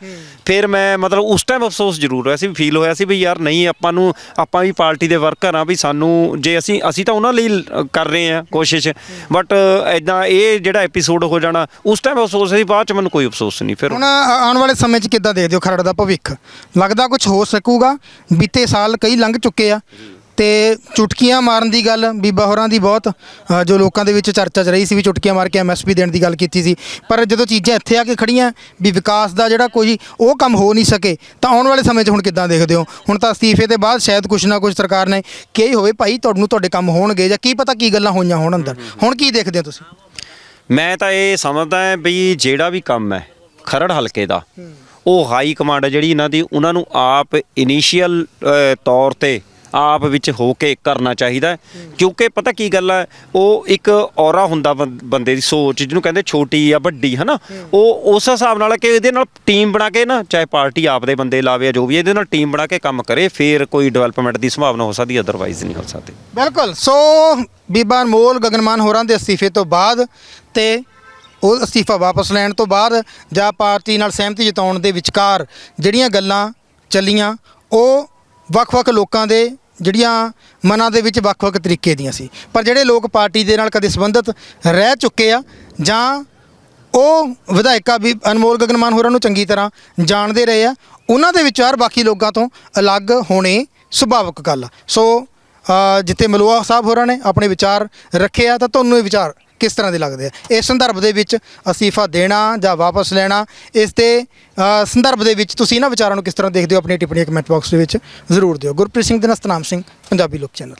ਫਿਰ ਮੈਂ ਮਤਲਬ ਉਸ ਟਾਈਮ ਅਫਸੋਸ ਜ਼ਰੂਰ ਹੋਇਆ ਸੀ ਫੀਲ ਹੋਇਆ ਸੀ ਵੀ ਯਾਰ ਨਹੀਂ ਆਪਾਂ ਨੂੰ ਆਪਾਂ ਵੀ ਪਾਰਟੀ ਦੇ ਵਰਕਰ ਆ ਵੀ ਸਾਨੂੰ ਜੇ ਅਸੀਂ ਅਸੀਂ ਤਾਂ ਉਹਨਾਂ ਲਈ ਕਰ ਰਹੇ ਆ ਕੋਸ਼ਿਸ਼। ਬਟ ਐਦਾਂ ਇਹ ਜਿਹੜਾ ਐਪੀਸੋਡ ਹੋ ਜਾਣਾ ਉਸ ਟਾਈਮ ਅਫਸੋਸ ਸੀ ਬਾਅਦ ਚ ਮੈਨੂੰ ਕੋਈ ਅਫਸੋਸ ਨਹੀਂ ਫਿਰ ਹੁਣ ਆਉਣ ਵਾਲੇ ਸਮੇਂ 'ਚ ਕਿੱਦਾਂ ਦੇਖਦੇ ਹੋ ਖਰੜ ਦਾ ਭਵਿੱਖ? ਲੱਗਦਾ ਕੁਝ ਹੋ ਸਕੂਗਾ। ਬੀਤੇ ਸਾਲ ਕਈ ਲੰਘ ਚੁੱਕੇ ਆ। ਤੇ ਚੁਟਕੀਆਂ ਮਾਰਨ ਦੀ ਗੱਲ ਬੀਬਾ ਹੋਰਾਂ ਦੀ ਬਹੁਤ ਅ, ਜੋ ਲੋਕਾਂ ਦੇ ਵਿੱਚ ਚਰਚਾ ਚ ਰਹੀ ਸੀ ਵੀ ਚੁਟਕੀਆਂ ਮਾਰ ਕੇ ਐਮਐਸਪੀ ਦੇਣ ਦੀ ਗੱਲ ਕੀਤੀ ਸੀ। ਪਰ ਜਦੋਂ ਚੀਜ਼ਾਂ ਇੱਥੇ ਆ ਕੇ ਖੜੀਆਂ ਵੀ ਵਿਕਾਸ ਦਾ ਜਿਹੜਾ ਕੋਈ ਉਹ ਕੰਮ ਹੋ ਨਹੀਂ ਸਕੇ ਤਾਂ ਆਉਣ ਵਾਲੇ ਸਮੇਂ 'ਚ ਹੁਣ ਕਿੱਦਾਂ ਦੇਖਦੇ ਹੋ? ਹੁਣ ਤਾਂ ਅਸਤੀਫੇ ਦੇ ਬਾਅਦ ਸ਼ਾਇਦ ਕੁਛ ਨਾ ਕੁਛ ਸਰਕਾਰ ਨੇ ਕਿਹਾ ਹੋਵੇ ਭਾਈ ਤੁਹਾਨੂੰ ਤੁਹਾਡੇ ਕੰਮ ਹੋਣਗੇ ਜਾਂ ਕੀ ਪਤਾ ਕੀ ਗੱਲਾਂ ਹੋਈਆਂ ਹੋਣ ਅੰਦਰ। ਹੁਣ ਕੀ ਦੇਖਦੇ ਹੋ ਤੁਸੀਂ? ਮੈਂ ਤਾਂ ਇਹ ਸਮਝਦਾ ਹਾਂ ਵੀ ਜਿਹੜਾ ਵੀ ਕੰਮ ਹੈ ਖਰੜ ਹਲਕੇ ਦਾ ਉਹ ਹਾਈ ਕਮਾਂਡ ਹੈ ਜਿਹੜੀ ਇਹਨਾਂ ਦੀ, ਉਹਨਾਂ ਨੂੰ ਆਪ ਇਨੀਸ਼ੀਅਲ ਤੌਰ ਤੇ ਆਪ ਵਿੱਚ ਹੋ ਕੇ ਕਰਨਾ ਚਾਹੀਦਾ ਕਿਉਂਕਿ ਪਤਾ ਕੀ ਗੱਲ ਹੈ, ਉਹ ਇੱਕ ਔਰਾ ਹੁੰਦਾ ਬੰ- ਬੰਦੇ ਦੀ ਸੋਚ, ਜਿਹਨੂੰ ਕਹਿੰਦੇ ਛੋਟੀ ਜਾਂ ਵੱਡੀ, ਹਨਾ? ਉਹ ਉਸ ਹਿਸਾਬ ਨਾਲ ਕਿ ਇਹਦੇ ਨਾਲ ਟੀਮ ਬਣਾ ਕੇ ਨਾ, ਚਾਹੇ ਪਾਰਟੀ ਆਪ ਦੇ ਬੰਦੇ ਲਾਵੇ ਜੋ ਵੀ, ਇਹਦੇ ਨਾਲ ਟੀਮ ਬਣਾ ਕੇ ਕੰਮ ਕਰੇ, ਫਿਰ ਕੋਈ ਡਿਵੈਲਪਮੈਂਟ ਦੀ ਸੰਭਾਵਨਾ ਹੋ ਸਕਦੀ ਅਦਰਵਾਈਜ਼ ਨਹੀਂ ਹੋ ਸਕਦੀ। ਬਿਲਕੁਲ। ਸੋ, ਬੀਬਾ ਅਨਮੋਲ ਗਗਨਮਾਨ ਹੋਰਾਂ ਦੇ ਅਸਤੀਫੇ ਤੋਂ ਬਾਅਦ ਤੇ ਉਹ ਅਸਤੀਫਾ ਵਾਪਸ ਲੈਣ ਤੋਂ ਬਾਅਦ ਜਾਂ ਪਾਰਟੀ ਨਾਲ ਸਹਿਮਤੀ ਜਤਾਉਣ ਦੇ ਵਿਚਕਾਰ ਜਿਹੜੀਆਂ ਗੱਲਾਂ ਚੱਲੀਆਂ ਉਹ ਵੱਖ-ਵੱਖ ਲੋਕਾਂ ਦੇ ਜਿਹੜੀਆਂ ਮਨਾਂ ਦੇ ਵਿੱਚ ਵੱਖ-ਵੱਖ ਤਰੀਕੇ ਦੀਆਂ ਸੀ। ਪਰ ਜਿਹੜੇ ਲੋਕ ਪਾਰਟੀ ਦੇ ਨਾਲ ਕਦੇ ਸੰਬੰਧਿਤ ਰਹਿ ਚੁੱਕੇ ਆ ਜਾਂ ਉਹ ਵਿਧਾਇਕਾ ਵੀ ਅਨਮੋਲ ਗਗਨਮਾਨ ਹੋਰਾਂ ਨੂੰ ਚੰਗੀ ਤਰ੍ਹਾਂ ਜਾਣਦੇ ਰਹੇ ਆ ਉਹਨਾਂ ਦੇ ਵਿਚਾਰ ਬਾਕੀ ਲੋਕਾਂ ਤੋਂ ਅਲੱਗ ਹੋਣੇ ਸੁਭਾਵਿਕ ਗੱਲ ਆ। ਸੋ ਅ, ਜਿੱਥੇ ਮਲੂਆ ਸਾਹਿਬ ਹੋਰਾਂ ਨੇ ਆਪਣੇ ਵਿਚਾਰ ਰੱਖੇ ਆ ਤਾਂ ਤੁਹਾਨੂੰ ਇਹ ਵਿਚਾਰ ਕਿਸ ਤਰ੍ਹਾਂ ਦੇ ਲੱਗਦੇ ਆ? ਇਸ ਸੰਦਰਭ ਦੇ ਵਿੱਚ ਅਸਤੀਫਾ ਦੇਣਾ ਜਾਂ ਵਾਪਸ ਲੈਣਾ, ਇਸ ਦੇ ਸੰਦਰਭ ਦੇ ਵਿੱਚ ਤੁਸੀਂ ਇਹਨਾਂ ਵਿਚਾਰਾਂ ਨੂੰ ਕਿਸ ਤਰ੍ਹਾਂ ਦੇਖਦੇ ਹੋ? ਆਪਣੀ ਟਿੱਪਣੀ ਕਮੈਂਟ ਬਾਕਸ ਦੇ ਵਿੱਚ ਜ਼ਰੂਰ ਦਿਓ। ਗੁਰਪ੍ਰੀਤ ਸਿੰਘ ਦੇ ਨਾਲ ਸਤਨਾਮ ਸਿੰਘ, ਪੰਜਾਬੀ ਲੋਕ ਚੈਨਲ।